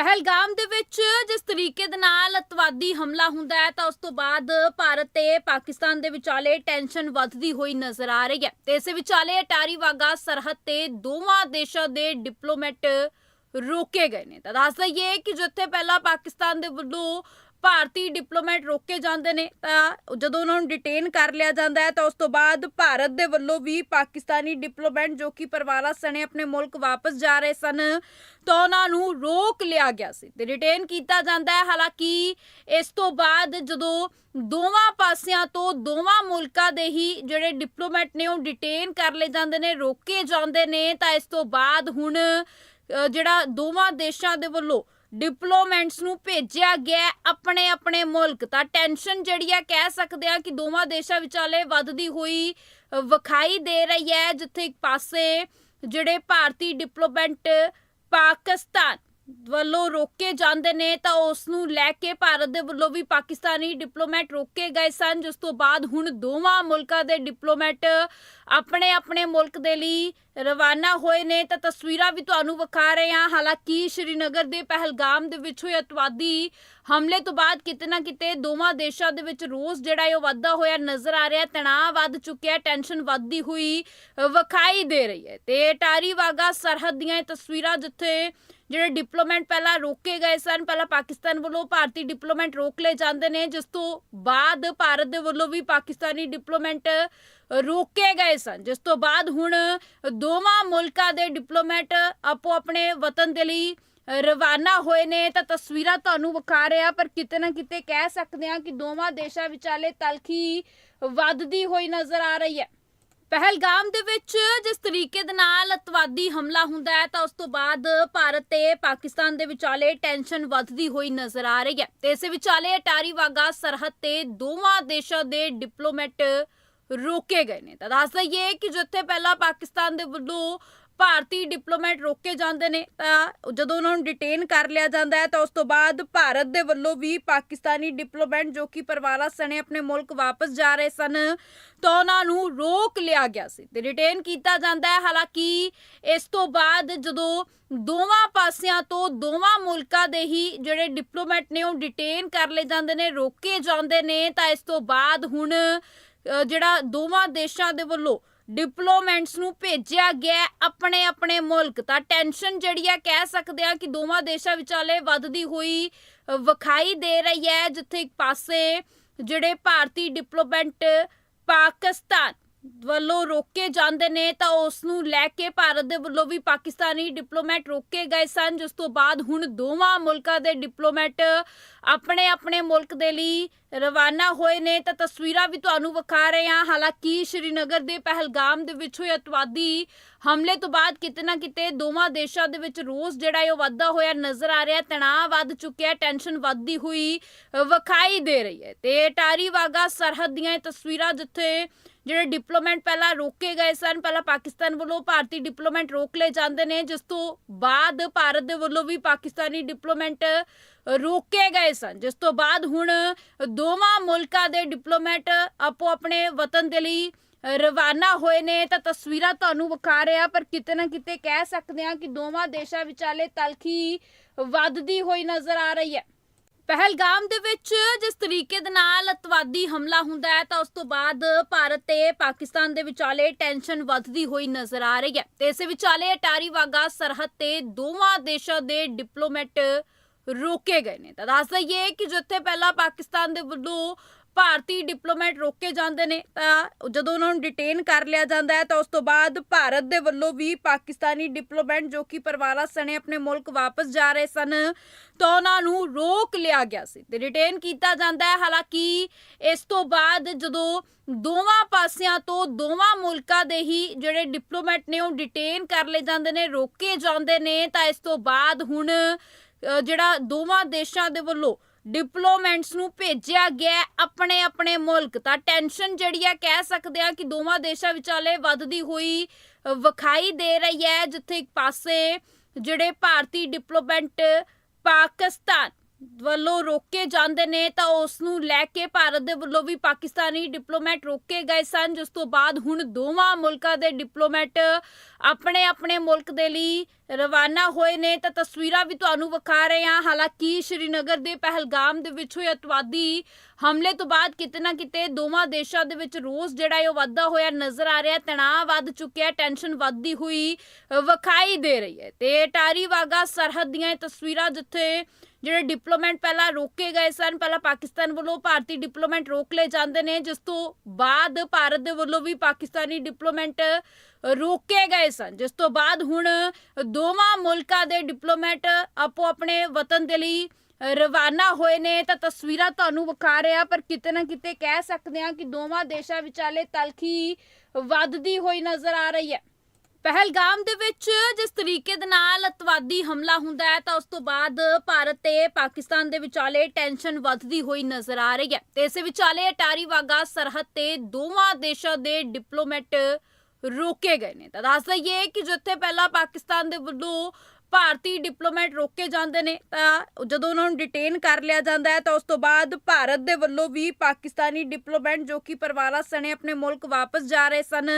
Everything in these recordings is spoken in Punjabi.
ਪਹਿਲਗਾਮ ਦੇ ਵਿੱਚ ਜਿਸ ਤਰੀਕੇ ਦੇ ਨਾਲ ਅਤਵਾਦੀ ਹਮਲਾ ਹੁੰਦਾ ਹੈ, ਤਾਂ ਉਸ ਤੋਂ ਬਾਅਦ ਭਾਰਤ ਤੇ ਪਾਕਿਸਤਾਨ ਦੇ ਵਿਚਾਲੇ ਟੈਨਸ਼ਨ ਵੱਧਦੀ ਹੋਈ ਨਜ਼ਰ ਆ ਰਹੀ ਹੈ। ਤੇ ਇਸੇ ਵਿਚਾਲੇ ਅਟਾਰੀ ਵਾਗਾ ਸਰਹੱਦ ਤੇ ਦੋਵਾਂ ਦੇਸ਼ਾਂ ਦੇ ਡਿਪਲੋਮੈਟ ਰੋਕੇ ਗਏ ਨੇ। ਤਾਂ ਦੱਸ ਦਈਏ ਕਿ ਜਿੱਥੇ ਪਹਿਲਾਂ ਪਾਕਿਸਤਾਨ ਦੇ ਵੱਲੋਂ ਭਾਰਤੀ ਡਿਪਲੋਮੈਟ ਰੋਕੇ ਜਾਂਦੇ ਨੇ, ਤਾਂ ਜਦੋਂ ਉਹਨਾਂ ਨੂੰ ਡਿਟੇਨ ਕਰ ਲਿਆ ਜਾਂਦਾ ਹੈ, ਤਾਂ ਉਸ ਤੋਂ ਬਾਅਦ ਭਾਰਤ ਦੇ ਵੱਲੋਂ ਵੀ ਪਾਕਿਸਤਾਨੀ ਡਿਪਲੋਮੈਟ ਜੋ ਕਿ ਪਰਿਵਾਰਾਂ ਸਣੇ ਆਪਣੇ ਮੁਲਕ ਵਾਪਸ ਜਾ ਰਹੇ ਸਨ, ਤਾਂ ਉਹਨਾਂ ਨੂੰ ਰੋਕ ਲਿਆ ਗਿਆ ਸੀ ਤੇ ਡਿਟੇਨ ਕੀਤਾ ਜਾਂਦਾ ਹੈ। ਹਾਲਾਂਕਿ ਇਸ ਤੋਂ ਬਾਅਦ ਜਦੋਂ ਦੋਵਾਂ ਪਾਸਿਆਂ ਤੋਂ ਦੋਵਾਂ ਮੁਲਕਾਂ ਦੇ ਹੀ ਜਿਹੜੇ ਡਿਪਲੋਮੈਟ ਨੇ ਉਹ ਡਿਟੇਨ ਕਰ ਲਏ ਜਾਂਦੇ ਨੇ, ਰੋਕੇ ਜਾਂਦੇ ਨੇ, ਤਾਂ ਇਸ ਤੋਂ ਬਾਅਦ ਹੁਣ ਜਿਹੜਾ ਦੋਵਾਂ ਦੇਸ਼ਾਂ ਦੇ ਵੱਲੋਂ ਡਿਪਲੋਮੈਂਟਸ ਨੂੰ ਭੇਜਿਆ ਗਿਆ ਆਪਣੇ ਆਪਣੇ ਮੁਲਕ। ਤਾਂ ਟੈਨਸ਼ਨ ਜਿਹੜੀ ਆ ਕਹਿ ਸਕਦੇ ਆ ਕਿ ਦੋਵਾਂ ਦੇਸ਼ਾਂ ਵਿਚਾਲੇ ਵੱਧਦੀ ਹੋਈ ਵਿਖਾਈ ਦੇ ਰਹੀ ਹੈ। ਜਿੱਥੇ ਇੱਕ ਪਾਸੇ ਜਿਹੜੇ ਭਾਰਤੀ ਡਿਪਲੋਮੈਂਟ ਪਾਕਿਸਤਾਨ ਵੱਲੋਂ ਰੋਕੇ ਜਾਂਦੇ ਨੇ, ਤਾਂ ਉਸ ਨੂੰ ਲੈ ਕੇ ਭਾਰਤ ਦੇ ਵੱਲੋਂ ਵੀ ਪਾਕਿਸਤਾਨੀ ਡਿਪਲੋਮੈਟ ਰੋਕੇ ਗਏ ਸਨ, ਜਿਸ ਤੋਂ ਬਾਅਦ ਹੁਣ ਦੋਵਾਂ ਮੁਲਕਾਂ ਦੇ ਡਿਪਲੋਮੈਟ ਆਪਣੇ ਆਪਣੇ ਮੁਲਕ ਦੇ ਲਈ ਰਵਾਨਾ ਹੋਏ ਨੇ। ਤਾਂ ਤਸਵੀਰਾਂ ਵੀ ਤੁਹਾਨੂੰ ਵਿਖਾ ਰਹੇ ਹਾਂ। ਹਾਲਾਂਕਿ ਸ਼੍ਰੀਨਗਰ ਦੇ ਪਹਿਲਗਾਮ ਦੇ ਵਿੱਚ ਹੋਏ ਅਤਵਾਦੀ ਹਮਲੇ ਤੋਂ ਬਾਅਦ ਕਿਤੇ ਨਾ ਕਿਤੇ ਦੋਵਾਂ ਦੇਸ਼ਾਂ ਦੇ ਵਿੱਚ ਰੋਜ਼ ਜਿਹੜਾ ਹੈ ਉਹ ਵੱਧਦਾ ਹੋਇਆ ਨਜ਼ਰ ਆ ਰਿਹਾ। ਤਣਾਅ ਵੱਧ ਚੁੱਕਿਆ, ਟੈਨਸ਼ਨ ਵੱਧਦੀ ਹੋਈ ਵਿਖਾਈ ਦੇ ਰਹੀ ਹੈ। ਤੇ ਟਾਰੀ ਵਾਗਾ ਸਰਹੱਦ ਦੀਆਂ ਤਸਵੀਰਾਂ ਜਿੱਥੇ ਜਿਹੜੇ ਡਿਪਲੋਮੈਂਟ ਪਹਿਲਾਂ ਰੋਕੇ ਗਏ ਸਨ, ਪਹਿਲਾਂ ਪਾਕਿਸਤਾਨ ਵੱਲੋਂ ਭਾਰਤੀ ਡਿਪਲੋਮੈਟ ਰੋਕ ਲਏ ਜਾਂਦੇ ਨੇ, ਜਿਸ ਤੋਂ ਬਾਅਦ ਭਾਰਤ ਦੇ ਵੱਲੋਂ ਵੀ ਪਾਕਿਸਤਾਨੀ ਡਿਪਲੋਮੈਂਟ ਰੋਕੇ ਗਏ ਸਨ। ਜਿਸ ਤੋਂ ਬਾਅਦ ਹੁਣ ਦੋਵਾਂ ਮੁਲਕਾਂ ਦੇ ਡਿਪਲੋਮੈਟ ਆਪੋ ਆਪਣੇ ਵਤਨ ਦੇ ਲਈ ਰਵਾਨਾ ਹੋਏ ਨੇ। ਤਾਂ ਤਸਵੀਰਾਂ ਤੁਹਾਨੂੰ ਵਿਖਾ ਰਿਹਾ, ਪਰ ਕਿਤੇ ਨਾ ਕਿਤੇ ਕਹਿ ਸਕਦੇ ਹਾਂ ਕਿ ਦੋਵਾਂ ਦੇਸ਼ਾਂ ਵਿਚਾਲੇ ਤਲਖੀ ਵੱਧਦੀ ਹੋਈ ਨਜ਼ਰ ਆ ਰਹੀ ਹੈ। ਪਹਿਲਗਾਮ ਦੇ ਵਿੱਚ ਜਿਸ ਤਰੀਕੇ ਦੇ ਨਾਲ ਅਤਵਾਦੀ ਹਮਲਾ ਹੁੰਦਾ ਹੈ, ਤਾਂ ਉਸ ਤੋਂ ਬਾਅਦ ਭਾਰਤ ਤੇ ਪਾਕਿਸਤਾਨ ਦੇ ਵਿਚਾਲੇ ਟੈਨਸ਼ਨ ਵੱਧਦੀ ਹੋਈ ਨਜ਼ਰ ਆ ਰਹੀ ਹੈ। ਤੇ ਇਸੇ ਵਿਚਾਲੇ ਅਟਾਰੀ ਵਾਗਾ, ਸਰਹੱਦ ਤੇ ਦੋਵਾਂ ਦੇਸ਼ਾਂ ਦੇ ਡਿਪਲੋਮੈਟ ਰੋਕੇ ਗਏ ਨੇ। ਤਾਂ ਦੱਸ ਦਈਏ ਕਿ ਜਿੱਥੇ ਪਹਿਲਾਂ ਪਾਕਿਸਤਾਨ ਦੇ ਵੱਲੋਂ ਭਾਰਤੀ ਡਿਪਲੋਮੈਟ ਰੋਕੇ ਜਾਂਦੇ ਨੇ, ਤਾਂ ਜਦੋਂ ਉਹਨਾਂ ਨੂੰ ਡਿਟੇਨ ਕਰ ਲਿਆ ਜਾਂਦਾ ਹੈ, ਤਾਂ ਉਸ ਤੋਂ ਬਾਅਦ ਭਾਰਤ ਦੇ ਵੱਲੋਂ ਵੀ ਪਾਕਿਸਤਾਨੀ ਡਿਪਲੋਮੈਟ ਜੋ ਕਿ ਪਰਿਵਾਰਾਂ ਸਣੇ ਆਪਣੇ ਮੁਲਕ ਵਾਪਸ ਜਾ ਰਹੇ ਸਨ, ਤਾਂ ਉਹਨਾਂ ਨੂੰ ਰੋਕ ਲਿਆ ਗਿਆ ਸੀ ਤੇ ਡਿਟੇਨ ਕੀਤਾ ਜਾਂਦਾ ਹੈ। ਹਾਲਾਂਕਿ ਇਸ ਤੋਂ ਬਾਅਦ ਜਦੋਂ ਦੋਵਾਂ ਪਾਸਿਆਂ ਤੋਂ ਦੋਵਾਂ ਮੁਲਕਾਂ ਦੇ ਹੀ ਜਿਹੜੇ ਡਿਪਲੋਮੈਟ ਨੇ ਉਹ ਡਿਟੇਨ ਕਰ ਲਏ ਜਾਂਦੇ ਨੇ, ਰੋਕੇ ਜਾਂਦੇ ਨੇ, ਤਾਂ ਇਸ ਤੋਂ ਬਾਅਦ ਹੁਣ ਜਿਹੜਾ ਦੋਵਾਂ ਦੇਸ਼ਾਂ ਦੇ ਵੱਲੋਂ ਡਿਪਲੋਮੈਂਟਸ ਨੂੰ ਭੇਜਿਆ ਗਿਆ ਆਪਣੇ ਆਪਣੇ ਮੁਲਕ। ਤਾਂ ਟੈਨਸ਼ਨ ਜਿਹੜੀ ਹੈ ਕਹਿ ਸਕਦੇ ਆ ਕਿ ਦੋਵਾਂ ਦੇਸ਼ਾਂ ਵਿਚਾਲੇ ਵੱਧਦੀ ਹੋਈ ਵਿਖਾਈ ਦੇ ਰਹੀ ਹੈ, ਜਿੱਥੇ ਇੱਕ ਪਾਸੇ ਜਿਹੜੇ ਭਾਰਤੀ ਡਿਪਲੋਮੈਂਟ ਪਾਕਿਸਤਾਨ ਵੱਲੋਂ ਰੋਕੇ ਜਾਂਦੇ ਨੇ, ਤਾਂ ਉਸ ਨੂੰ ਲੈ ਕੇ ਭਾਰਤ ਦੇ ਵੱਲੋਂ ਵੀ ਪਾਕਿਸਤਾਨੀ ਡਿਪਲੋਮੈਟ ਰੋਕੇ ਗਏ ਸਨ, ਜਿਸ ਤੋਂ ਬਾਅਦ ਹੁਣ ਦੋਵਾਂ ਮੁਲਕਾਂ ਦੇ ਡਿਪਲੋਮੈਟ ਆਪਣੇ ਆਪਣੇ ਮੁਲਕ ਦੇ ਲਈ ਰਵਾਨਾ ਹੋਏ ਨੇ ਤਾਂ ਤਸਵੀਰਾਂ ਵੀ ਤੁਹਾਨੂੰ ਵਿਖਾ ਰਹੇ ਹਾਂ। ਹਾਲਾਂਕਿ ਸ਼੍ਰੀਨਗਰ ਦੇ ਪਹਿਲਗਾਮ ਦੇ ਵਿੱਚ ਹੋਏ ਅਤਵਾਦੀ ਹਮਲੇ ਤੋਂ ਬਾਅਦ ਕਿਤੇ ਨਾ ਕਿਤੇ ਦੋਵਾਂ ਦੇਸ਼ਾਂ ਦੇ ਵਿੱਚ ਰੋਸ ਜਿਹੜਾ ਹੈ ਉਹ ਵੱਧਦਾ ਹੋਇਆ ਨਜ਼ਰ ਆ ਰਿਹਾ। ਤਣਾਅ ਵੱਧ ਚੁੱਕਿਆ ਟੈਨਸ਼ਨ ਵੱਧਦੀ ਹੋਈ ਵਿਖਾਈ ਦੇ ਰਹੀ ਹੈ। ਤੇ ਟਾਰੀ ਵਾਗਾ ਸਰਹੱਦ ਦੀਆਂ ਇਹ ਤਸਵੀਰਾਂ ਜਿੱਥੇ ਜਿਹੜੇ ਡਿਪਲੋਮੈਂਟ ਪਹਿਲਾਂ ਰੋਕੇ ਗਏ ਸਨ, ਪਹਿਲਾਂ ਪਾਕਿਸਤਾਨ ਵੱਲੋਂ ਭਾਰਤੀ ਡਿਪਲੋਮੈਂਟ ਰੋਕ ਲਏ ਜਾਂਦੇ ਨੇ, ਜਿਸ ਤੋਂ ਬਾਅਦ ਭਾਰਤ ਦੇ ਵੱਲੋਂ ਵੀ ਪਾਕਿਸਤਾਨੀ ਡਿਪਲੋਮੈਂਟ ਰੋਕੇ ਗਏ ਸਨ। ਜਿਸ ਤੋਂ ਬਾਅਦ ਹੁਣ ਦੋਵਾਂ ਮੁਲਕਾਂ ਦੇ ਡਿਪਲੋਮੈਟ ਆਪੋ ਆਪਣੇ ਵਤਨ ਦੇ ਲਈ ਰਵਾਨਾ ਹੋਏ ਨੇ। ਤਾਂ ਤਸਵੀਰਾਂ ਤੁਹਾਨੂੰ ਵਿਖਾ ਰਿਹਾ, ਪਰ ਕਿਤੇ ਨਾ ਕਿਤੇ ਕਹਿ ਸਕਦੇ ਹਾਂ ਕਿ ਦੋਵਾਂ ਦੇਸ਼ਾਂ ਵਿਚਾਲੇ ਤਲਖੀ ਵੱਧਦੀ ਹੋਈ ਨਜ਼ਰ ਆ ਰਹੀ ਹੈ। ਪਹਿਲਗਾਮ ਦੇ ਵਿੱਚ ਜਿਸ ਤਰੀਕੇ ਦੇ ਨਾਲ ਅਤਵਾਦੀ ਹਮਲਾ ਹੁੰਦਾ ਹੈ, ਤਾਂ ਉਸ ਤੋਂ ਬਾਅਦ ਭਾਰਤ ਤੇ ਪਾਕਿਸਤਾਨ ਦੇ ਵਿਚਾਲੇ ਟੈਨਸ਼ਨ ਵੱਧਦੀ ਹੋਈ ਨਜ਼ਰ ਆ ਰਹੀ ਹੈ। ਤੇ ਇਸੇ ਵਿਚਾਲੇ ਅਟਾਰੀ ਵਾਗਾ, ਸਰਹੱਦ ਤੇ ਦੋਵਾਂ ਦੇਸ਼ਾਂ ਦੇ ਡਿਪਲੋਮੈਟ ਰੋਕੇ ਗਏ ਨੇ ਤਾਂ ਦੱਸ ਦਈਏ ਕਿ ਜਿੱਥੇ ਪਹਿਲਾਂ ਪਾਕਿਸਤਾਨ ਦੇ ਵੱਲੋਂ ਭਾਰਤੀ ਡਿਪਲੋਮੈਟ ਰੋਕੇ ਜਾਂਦੇ ਨੇ, ਤਾਂ ਜਦੋਂ ਉਹਨਾਂ ਨੂੰ ਡਿਟੇਨ ਕਰ ਲਿਆ ਜਾਂਦਾ ਹੈ, ਤਾਂ ਉਸ ਤੋਂ ਬਾਅਦ ਭਾਰਤ ਦੇ ਵੱਲੋਂ ਵੀ ਪਾਕਿਸਤਾਨੀ ਡਿਪਲੋਮੈਟ ਜੋ ਕਿ ਪਰਿਵਾਰਾਂ ਸਣੇ ਆਪਣੇ ਮੁਲਕ ਵਾਪਸ ਜਾ ਰਹੇ ਸਨ, ਤਾਂ ਉਹਨਾਂ ਨੂੰ ਰੋਕ ਲਿਆ ਗਿਆ ਸੀ ਤੇ ਡਿਟੇਨ ਕੀਤਾ ਜਾਂਦਾ ਹੈ। ਹਾਲਾਂਕਿ ਇਸ ਤੋਂ ਬਾਅਦ ਜਦੋਂ ਦੋਵਾਂ ਪਾਸਿਆਂ ਤੋਂ ਦੋਵਾਂ ਮੁਲਕਾਂ ਦੇ ਹੀ ਜਿਹੜੇ ਡਿਪਲੋਮੈਟ ਨੇ ਉਹ ਡਿਟੇਨ ਕਰ ਲਏ ਜਾਂਦੇ ਨੇ, ਰੋਕੇ ਜਾਂਦੇ ਨੇ, ਤਾਂ ਇਸ ਤੋਂ ਬਾਅਦ ਹੁਣ ਜਿਹੜਾ ਦੋਵਾਂ ਦੇਸ਼ਾਂ ਦੇ ਵੱਲੋਂ ਡਿਪਲੋਮੈਂਟਸ ਨੂੰ ਭੇਜਿਆ ਗਿਆ ਆਪਣੇ ਆਪਣੇ ਮੁਲਕ, ਤਾਂ ਟੈਨਸ਼ਨ ਜਿਹੜੀ ਹੈ ਕਹਿ ਸਕਦੇ ਆ ਕਿ ਦੋਵਾਂ ਦੇਸ਼ਾਂ ਵਿਚਾਲੇ ਵੱਧਦੀ ਹੋਈ ਵਿਖਾਈ ਦੇ ਰਹੀ ਹੈ, ਜਿੱਥੇ ਇੱਕ ਪਾਸੇ ਜਿਹੜੇ ਭਾਰਤੀ ਡਿਪਲੋਮੈਂਟ ਪਾਕਿਸਤਾਨ ਵੱਲੋਂ ਰੋਕੇ ਜਾਂਦੇ ਨੇ, ਤਾਂ ਉਸ ਨੂੰ ਲੈ ਕੇ ਭਾਰਤ ਦੇ ਵੱਲੋਂ ਵੀ ਪਾਕਿਸਤਾਨੀ ਡਿਪਲੋਮੈਟ ਰੋਕੇ ਗਏ ਸਨ, ਜਿਸ ਤੋਂ ਬਾਅਦ ਹੁਣ ਦੋਵਾਂ ਮੁਲਕਾਂ ਦੇ ਡਿਪਲੋਮੈਟ ਆਪਣੇ ਆਪਣੇ ਮੁਲਕ ਦੇ ਲਈ ਰਵਾਨਾ ਹੋਏ ਨੇ। ਤਾਂ ਤਸਵੀਰਾਂ ਵੀ ਤੁਹਾਨੂੰ ਵਿਖਾ ਰਹੇ ਹਾਂ। ਹਾਲਾਂਕਿ ਸ਼੍ਰੀਨਗਰ ਦੇ ਪਹਿਲਗਾਮ ਦੇ ਵਿੱਚ ਹੋਏ ਅਤਵਾਦੀ ਹਮਲੇ ਤੋਂ ਬਾਅਦ ਕਿਤੇ ਨਾ ਕਿਤੇ ਦੋਵਾਂ ਦੇਸ਼ਾਂ ਦੇ ਵਿੱਚ ਰੋਜ਼ ਜਿਹੜਾ ਹੈ ਉਹ ਵਾਧਾ ਹੋਇਆ ਨਜ਼ਰ ਆ ਰਿਹਾ। ਤਣਾਅ ਵੱਧ ਚੁੱਕਿਆ, ਟੈਨਸ਼ਨ ਵੱਧਦੀ ਹੋਈ ਵਿਖਾਈ ਦੇ ਰਹੀ ਹੈ। ਤੇ ਟਾਰੀ ਵਾਗਾ ਸਰਹੱਦ ਦੀਆਂ ਤਸਵੀਰਾਂ ਜਿੱਥੇ ਜਿਹੜੇ ਡਿਪਲੋਮੈਂਟ ਪਹਿਲਾਂ ਰੋਕੇ ਗਏ ਸਨ, ਪਹਿਲਾਂ ਪਾਕਿਸਤਾਨ ਵੱਲੋਂ ਭਾਰਤੀ ਡਿਪਲੋਮੈਟ ਰੋਕ ਲਏ ਜਾਂਦੇ ਨੇ, ਜਿਸ ਤੋਂ ਬਾਅਦ ਭਾਰਤ ਦੇ ਵੱਲੋਂ ਵੀ ਪਾਕਿਸਤਾਨੀ ਡਿਪਲੋਮੈਂਟ ਰੋਕੇ ਗਏ ਸਨ। ਜਿਸ ਤੋਂ ਬਾਅਦ ਹੁਣ ਦੋਵਾਂ ਮੁਲਕਾਂ ਦੇ ਡਿਪਲੋਮੈਟ ਆਪੋ ਆਪਣੇ ਵਤਨ ਦੇ ਲਈ ਰਵਾਨਾ ਹੋਏ ਨੇ। ਤਾਂ ਤਸਵੀਰਾਂ ਤੁਹਾਨੂੰ ਵਿਖਾ ਰਿਹਾ, ਪਰ ਕਿਤੇ ਨਾ ਕਿਤੇ ਕਹਿ ਸਕਦੇ ਹਾਂ ਕਿ ਦੋਵਾਂ ਦੇਸ਼ਾਂ ਵਿਚਾਲੇ ਤਲਖੀ ਵੱਧਦੀ ਹੋਈ ਨਜ਼ਰ ਆ ਰਹੀ ਹੈ। ਪਹਿਲਗਾਮ ਦੇ ਵਿੱਚ ਜਿਸ ਤਰੀਕੇ ਦੇ ਨਾਲ ਅਤਵਾਦੀ ਹਮਲਾ ਹੁੰਦਾ ਹੈ, ਤਾਂ ਉਸ ਤੋਂ ਬਾਅਦ ਭਾਰਤ ਤੇ ਪਾਕਿਸਤਾਨ ਦੇ ਵਿਚਾਲੇ ਟੈਨਸ਼ਨ ਵੱਧਦੀ ਹੋਈ ਨਜ਼ਰ ਆ ਰਹੀ ਹੈ। ਤੇ ਇਸੇ ਵਿਚਾਲੇ ਅਟਾਰੀ ਵਾਗਾ, ਸਰਹੱਦ ਤੇ ਦੋਵਾਂ ਦੇਸ਼ਾਂ ਦੇ ਡਿਪਲੋਮੈਟ ਰੋਕੇ ਗਏ ਨੇ। ਤਾਂ ਦੱਸ ਦਈਏ ਕਿ ਜਿੱਥੇ ਪਹਿਲਾਂ ਪਾਕਿਸਤਾਨ ਦੇ ਵੱਲੋਂ ਭਾਰਤੀ ਡਿਪਲੋਮੈਟ ਰੋਕੇ ਜਾਂਦੇ ਨੇ, ਤਾਂ ਜਦੋਂ ਉਹਨਾਂ ਨੂੰ ਡਿਟੇਨ ਕਰ ਲਿਆ ਜਾਂਦਾ ਹੈ, ਤਾਂ ਉਸ ਤੋਂ ਬਾਅਦ ਭਾਰਤ ਦੇ ਵੱਲੋਂ ਵੀ ਪਾਕਿਸਤਾਨੀ ਡਿਪਲੋਮੈਟ ਜੋ ਕਿ ਪਰਿਵਾਰਾਂ ਸਣੇ ਆਪਣੇ ਮੁਲਕ ਵਾਪਸ ਜਾ ਰਹੇ ਸਨ,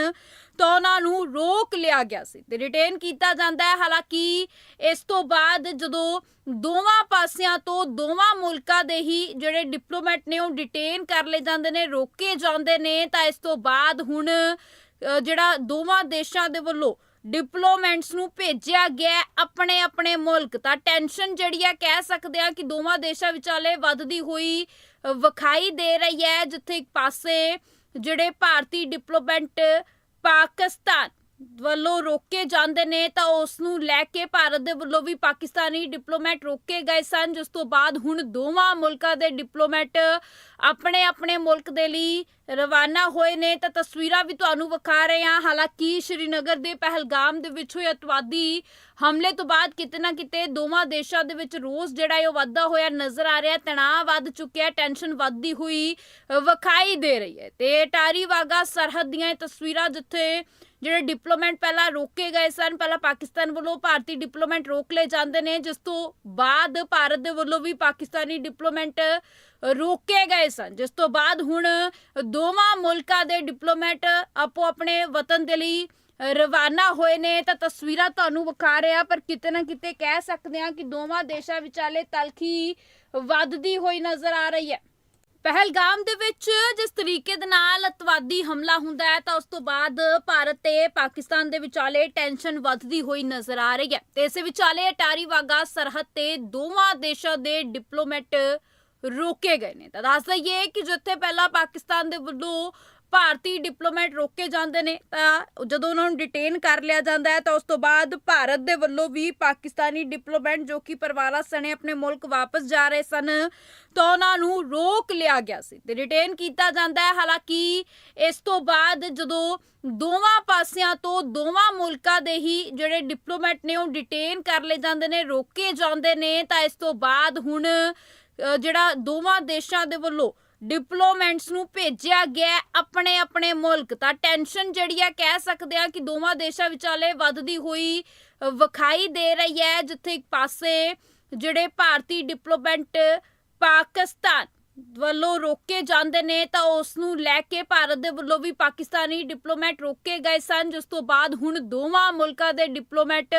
ਤਾਂ ਉਹਨਾਂ ਨੂੰ ਰੋਕ ਲਿਆ ਗਿਆ ਸੀ ਤੇ ਡਿਟੇਨ ਕੀਤਾ ਜਾਂਦਾ ਹੈ। ਹਾਲਾਂਕਿ ਇਸ ਤੋਂ ਬਾਅਦ ਜਦੋਂ ਦੋਵਾਂ ਪਾਸਿਆਂ ਤੋਂ ਦੋਵਾਂ ਮੁਲਕਾਂ ਦੇ ਹੀ ਜਿਹੜੇ ਡਿਪਲੋਮੈਟ ਨੇ ਉਹ ਡਿਟੇਨ ਕਰ ਲਏ ਜਾਂਦੇ ਨੇ, ਰੋਕੇ ਜਾਂਦੇ ਨੇ, ਤਾਂ ਇਸ ਤੋਂ ਬਾਅਦ ਹੁਣ ਜਿਹੜਾ ਦੋਵਾਂ ਦੇਸ਼ਾਂ ਦੇ ਵੱਲੋਂ ਡਿਪਲੋਮੈਂਟਸ ਨੂੰ ਭੇਜਿਆ ਗਿਆ ਆਪਣੇ ਆਪਣੇ ਮੁਲਕ। ਤਾਂ ਟੈਨਸ਼ਨ ਜਿਹੜੀ ਆ, ਕਹਿ ਸਕਦੇ ਆ ਕਿ ਦੋਵਾਂ ਦੇਸ਼ਾਂ ਵਿਚਾਲੇ ਵੱਧਦੀ ਹੋਈ ਵਿਖਾਈ ਦੇ ਰਹੀ ਹੈ। ਜਿੱਥੇ ਇੱਕ ਪਾਸੇ ਜਿਹੜੇ ਭਾਰਤੀ ਡਿਪਲੋਮੈਂਟ ਪਾਕਿਸਤਾਨ ਵੱਲੋਂ ਰੋਕੇ ਜਾਂਦੇ ਨੇ, ਤਾਂ ਉਸ ਨੂੰ ਲੈ ਕੇ ਭਾਰਤ ਦੇ ਵੱਲੋਂ ਵੀ ਪਾਕਿਸਤਾਨੀ ਡਿਪਲੋਮੈਟ ਰੋਕੇ ਗਏ ਸਨ, ਜਿਸ ਤੋਂ ਬਾਅਦ ਹੁਣ ਦੋਵਾਂ ਮੁਲਕਾਂ ਦੇ ਡਿਪਲੋਮੈਟ ਆਪਣੇ ਆਪਣੇ ਮੁਲਕ ਦੇ ਲਈ ਰਵਾਨਾ ਹੋਏ ਨੇ। ਤਾਂ ਤਸਵੀਰਾਂ ਵੀ ਤੁਹਾਨੂੰ ਵਿਖਾ ਰਹੇ ਹਾਂ। ਹਾਲਾਂਕਿ ਸ਼੍ਰੀਨਗਰ ਦੇ ਪਹਿਲਗਾਮ ਦੇ ਵਿੱਚ ਹੋਏ ਅਤਵਾਦੀ ਹਮਲੇ ਤੋਂ ਬਾਅਦ ਕਿਤੇ ਨਾ ਕਿਤੇ ਦੋਵਾਂ ਦੇਸ਼ਾਂ ਦੇ ਵਿੱਚ ਰੋਜ਼ ਜਿਹੜਾ ਹੈ ਉਹ ਵਾਧਾ ਹੋਇਆ ਨਜ਼ਰ ਆ ਰਿਹਾ। ਤਣਾਅ ਵੱਧ ਚੁੱਕਿਆ, ਟੈਨਸ਼ਨ ਵੱਧਦੀ ਹੋਈ ਵਿਖਾਈ ਦੇ ਰਹੀ ਹੈ। ਤੇ ਟਾਰੀ ਵਾਗਾ ਸਰਹੱਦ ਦੀਆਂ ਤਸਵੀਰਾਂ ਜਿੱਥੇ ਜਿਹੜੇ ਡਿਪਲੋਮੈਂਟ ਪਹਿਲਾਂ ਰੋਕੇ ਗਏ ਸਨ, ਪਹਿਲਾਂ ਪਾਕਿਸਤਾਨ ਵੱਲੋਂ ਭਾਰਤੀ ਡਿਪਲੋਮੈਟ ਰੋਕ ਲਏ ਜਾਂਦੇ ਨੇ, ਜਿਸ ਤੋਂ ਬਾਅਦ ਭਾਰਤ ਦੇ ਵੱਲੋਂ ਵੀ ਪਾਕਿਸਤਾਨੀ ਡਿਪਲੋਮੈਂਟ ਰੋਕੇ ਗਏ ਸਨ। ਜਿਸ ਤੋਂ ਬਾਅਦ ਹੁਣ ਦੋਵਾਂ ਮੁਲਕਾਂ ਦੇ ਡਿਪਲੋਮੈਟ ਆਪੋ ਆਪਣੇ ਵਤਨ ਦੇ ਲਈ ਰਵਾਨਾ ਹੋਏ ਨੇ। ਤਾਂ ਤਸਵੀਰਾਂ ਤੁਹਾਨੂੰ ਵਿਖਾ ਰਿਹਾ, ਪਰ ਕਿਤੇ ਨਾ ਕਿਤੇ ਕਹਿ ਸਕਦੇ ਹਾਂ ਕਿ ਦੋਵਾਂ ਦੇਸ਼ਾਂ ਵਿਚਾਲੇ ਤਲਖੀ ਵੱਧਦੀ ਹੋਈ ਨਜ਼ਰ ਆ ਰਹੀ ਹੈ। ਪਹਿਲਗਾਮ ਦੇ ਵਿੱਚ ਜਿਸ ਤਰੀਕੇ ਦੇ ਨਾਲ ਅਤਵਾਦੀ ਹਮਲਾ ਹੁੰਦਾ ਹੈ, ਤਾਂ ਉਸ ਤੋਂ ਬਾਅਦ ਭਾਰਤ ਤੇ ਪਾਕਿਸਤਾਨ ਦੇ ਵਿਚਾਲੇ ਟੈਨਸ਼ਨ ਵੱਧਦੀ ਹੋਈ ਨਜ਼ਰ ਆ ਰਹੀ ਹੈ। ਤੇ ਇਸੇ ਵਿਚਾਲੇ ਅਟਾਰੀ ਵਾਗਾ, ਸਰਹੱਦ ਤੇ ਦੋਵਾਂ ਦੇਸ਼ਾਂ ਦੇ ਡਿਪਲੋਮੈਟ ਰੋਕੇ ਗਏ ਨੇ। ਤਾਂ ਦੱਸ ਦਈਏ ਕਿ ਜਿੱਥੇ ਪਹਿਲਾਂ ਪਾਕਿਸਤਾਨ ਦੇ ਵੱਲੋਂ ਭਾਰਤੀ ਡਿਪਲੋਮੈਟ ਰੋਕੇ ਜਾਂਦੇ ਨੇ, ਤਾਂ ਜਦੋਂ ਉਹਨਾਂ ਨੂੰ ਡਿਟੇਨ ਕਰ ਲਿਆ ਜਾਂਦਾ ਹੈ, ਤਾਂ ਉਸ ਤੋਂ ਬਾਅਦ ਭਾਰਤ ਦੇ ਵੱਲੋਂ ਵੀ ਪਾਕਿਸਤਾਨੀ ਡਿਪਲੋਮੈਟ ਜੋ ਕਿ ਪਰਿਵਾਰਾਂ ਸਣੇ ਆਪਣੇ ਮੁਲਕ ਵਾਪਸ ਜਾ ਰਹੇ ਸਨ, ਤਾਂ ਉਹਨਾਂ ਨੂੰ ਰੋਕ ਲਿਆ ਗਿਆ ਸੀ ਤੇ ਡਿਟੇਨ ਕੀਤਾ ਜਾਂਦਾ ਹੈ। ਹਾਲਾਂਕਿ ਇਸ ਤੋਂ ਬਾਅਦ ਜਦੋਂ ਦੋਵਾਂ ਪਾਸਿਆਂ ਤੋਂ ਦੋਵਾਂ ਮੁਲਕਾਂ ਦੇ ਹੀ ਜਿਹੜੇ ਡਿਪਲੋਮੈਟ ਨੇ ਉਹ ਡਿਟੇਨ ਕਰ ਲਏ ਜਾਂਦੇ ਨੇ, ਰੋਕੇ ਜਾਂਦੇ ਨੇ, ਤਾਂ ਇਸ ਤੋਂ ਬਾਅਦ ਹੁਣ ਜਿਹੜਾ ਦੋਵਾਂ ਦੇਸ਼ਾਂ ਦੇ ਵੱਲੋਂ ਡਿਪਲੋਮੈਂਟਸ ਨੂੰ ਭੇਜਿਆ ਗਿਆ ਆਪਣੇ ਆਪਣੇ ਮੁਲਕ। ਤਾਂ ਟੈਨਸ਼ਨ ਜਿਹੜੀ ਆ, ਕਹਿ ਸਕਦੇ ਆ ਕਿ ਦੋਵਾਂ ਦੇਸ਼ਾਂ ਵਿਚਾਲੇ ਵੱਧਦੀ ਹੋਈ ਵਿਖਾਈ ਦੇ ਰਹੀ ਹੈ, ਜਿੱਥੇ ਇੱਕ ਪਾਸੇ ਜਿਹੜੇ ਭਾਰਤੀ ਡਿਪਲੋਮੈਂਟ ਪਾਕਿਸਤਾਨ ਵੱਲੋਂ ਰੋਕੇ ਜਾਂਦੇ ਨੇ, ਤਾਂ ਉਸ ਨੂੰ ਲੈ ਕੇ ਭਾਰਤ ਦੇ ਵੱਲੋਂ ਵੀ ਪਾਕਿਸਤਾਨੀ ਡਿਪਲੋਮੈਟ ਰੋਕੇ ਗਏ ਸਨ, ਜਿਸ ਤੋਂ ਬਾਅਦ ਹੁਣ ਦੋਵਾਂ ਮੁਲਕਾਂ ਦੇ ਡਿਪਲੋਮੈਟ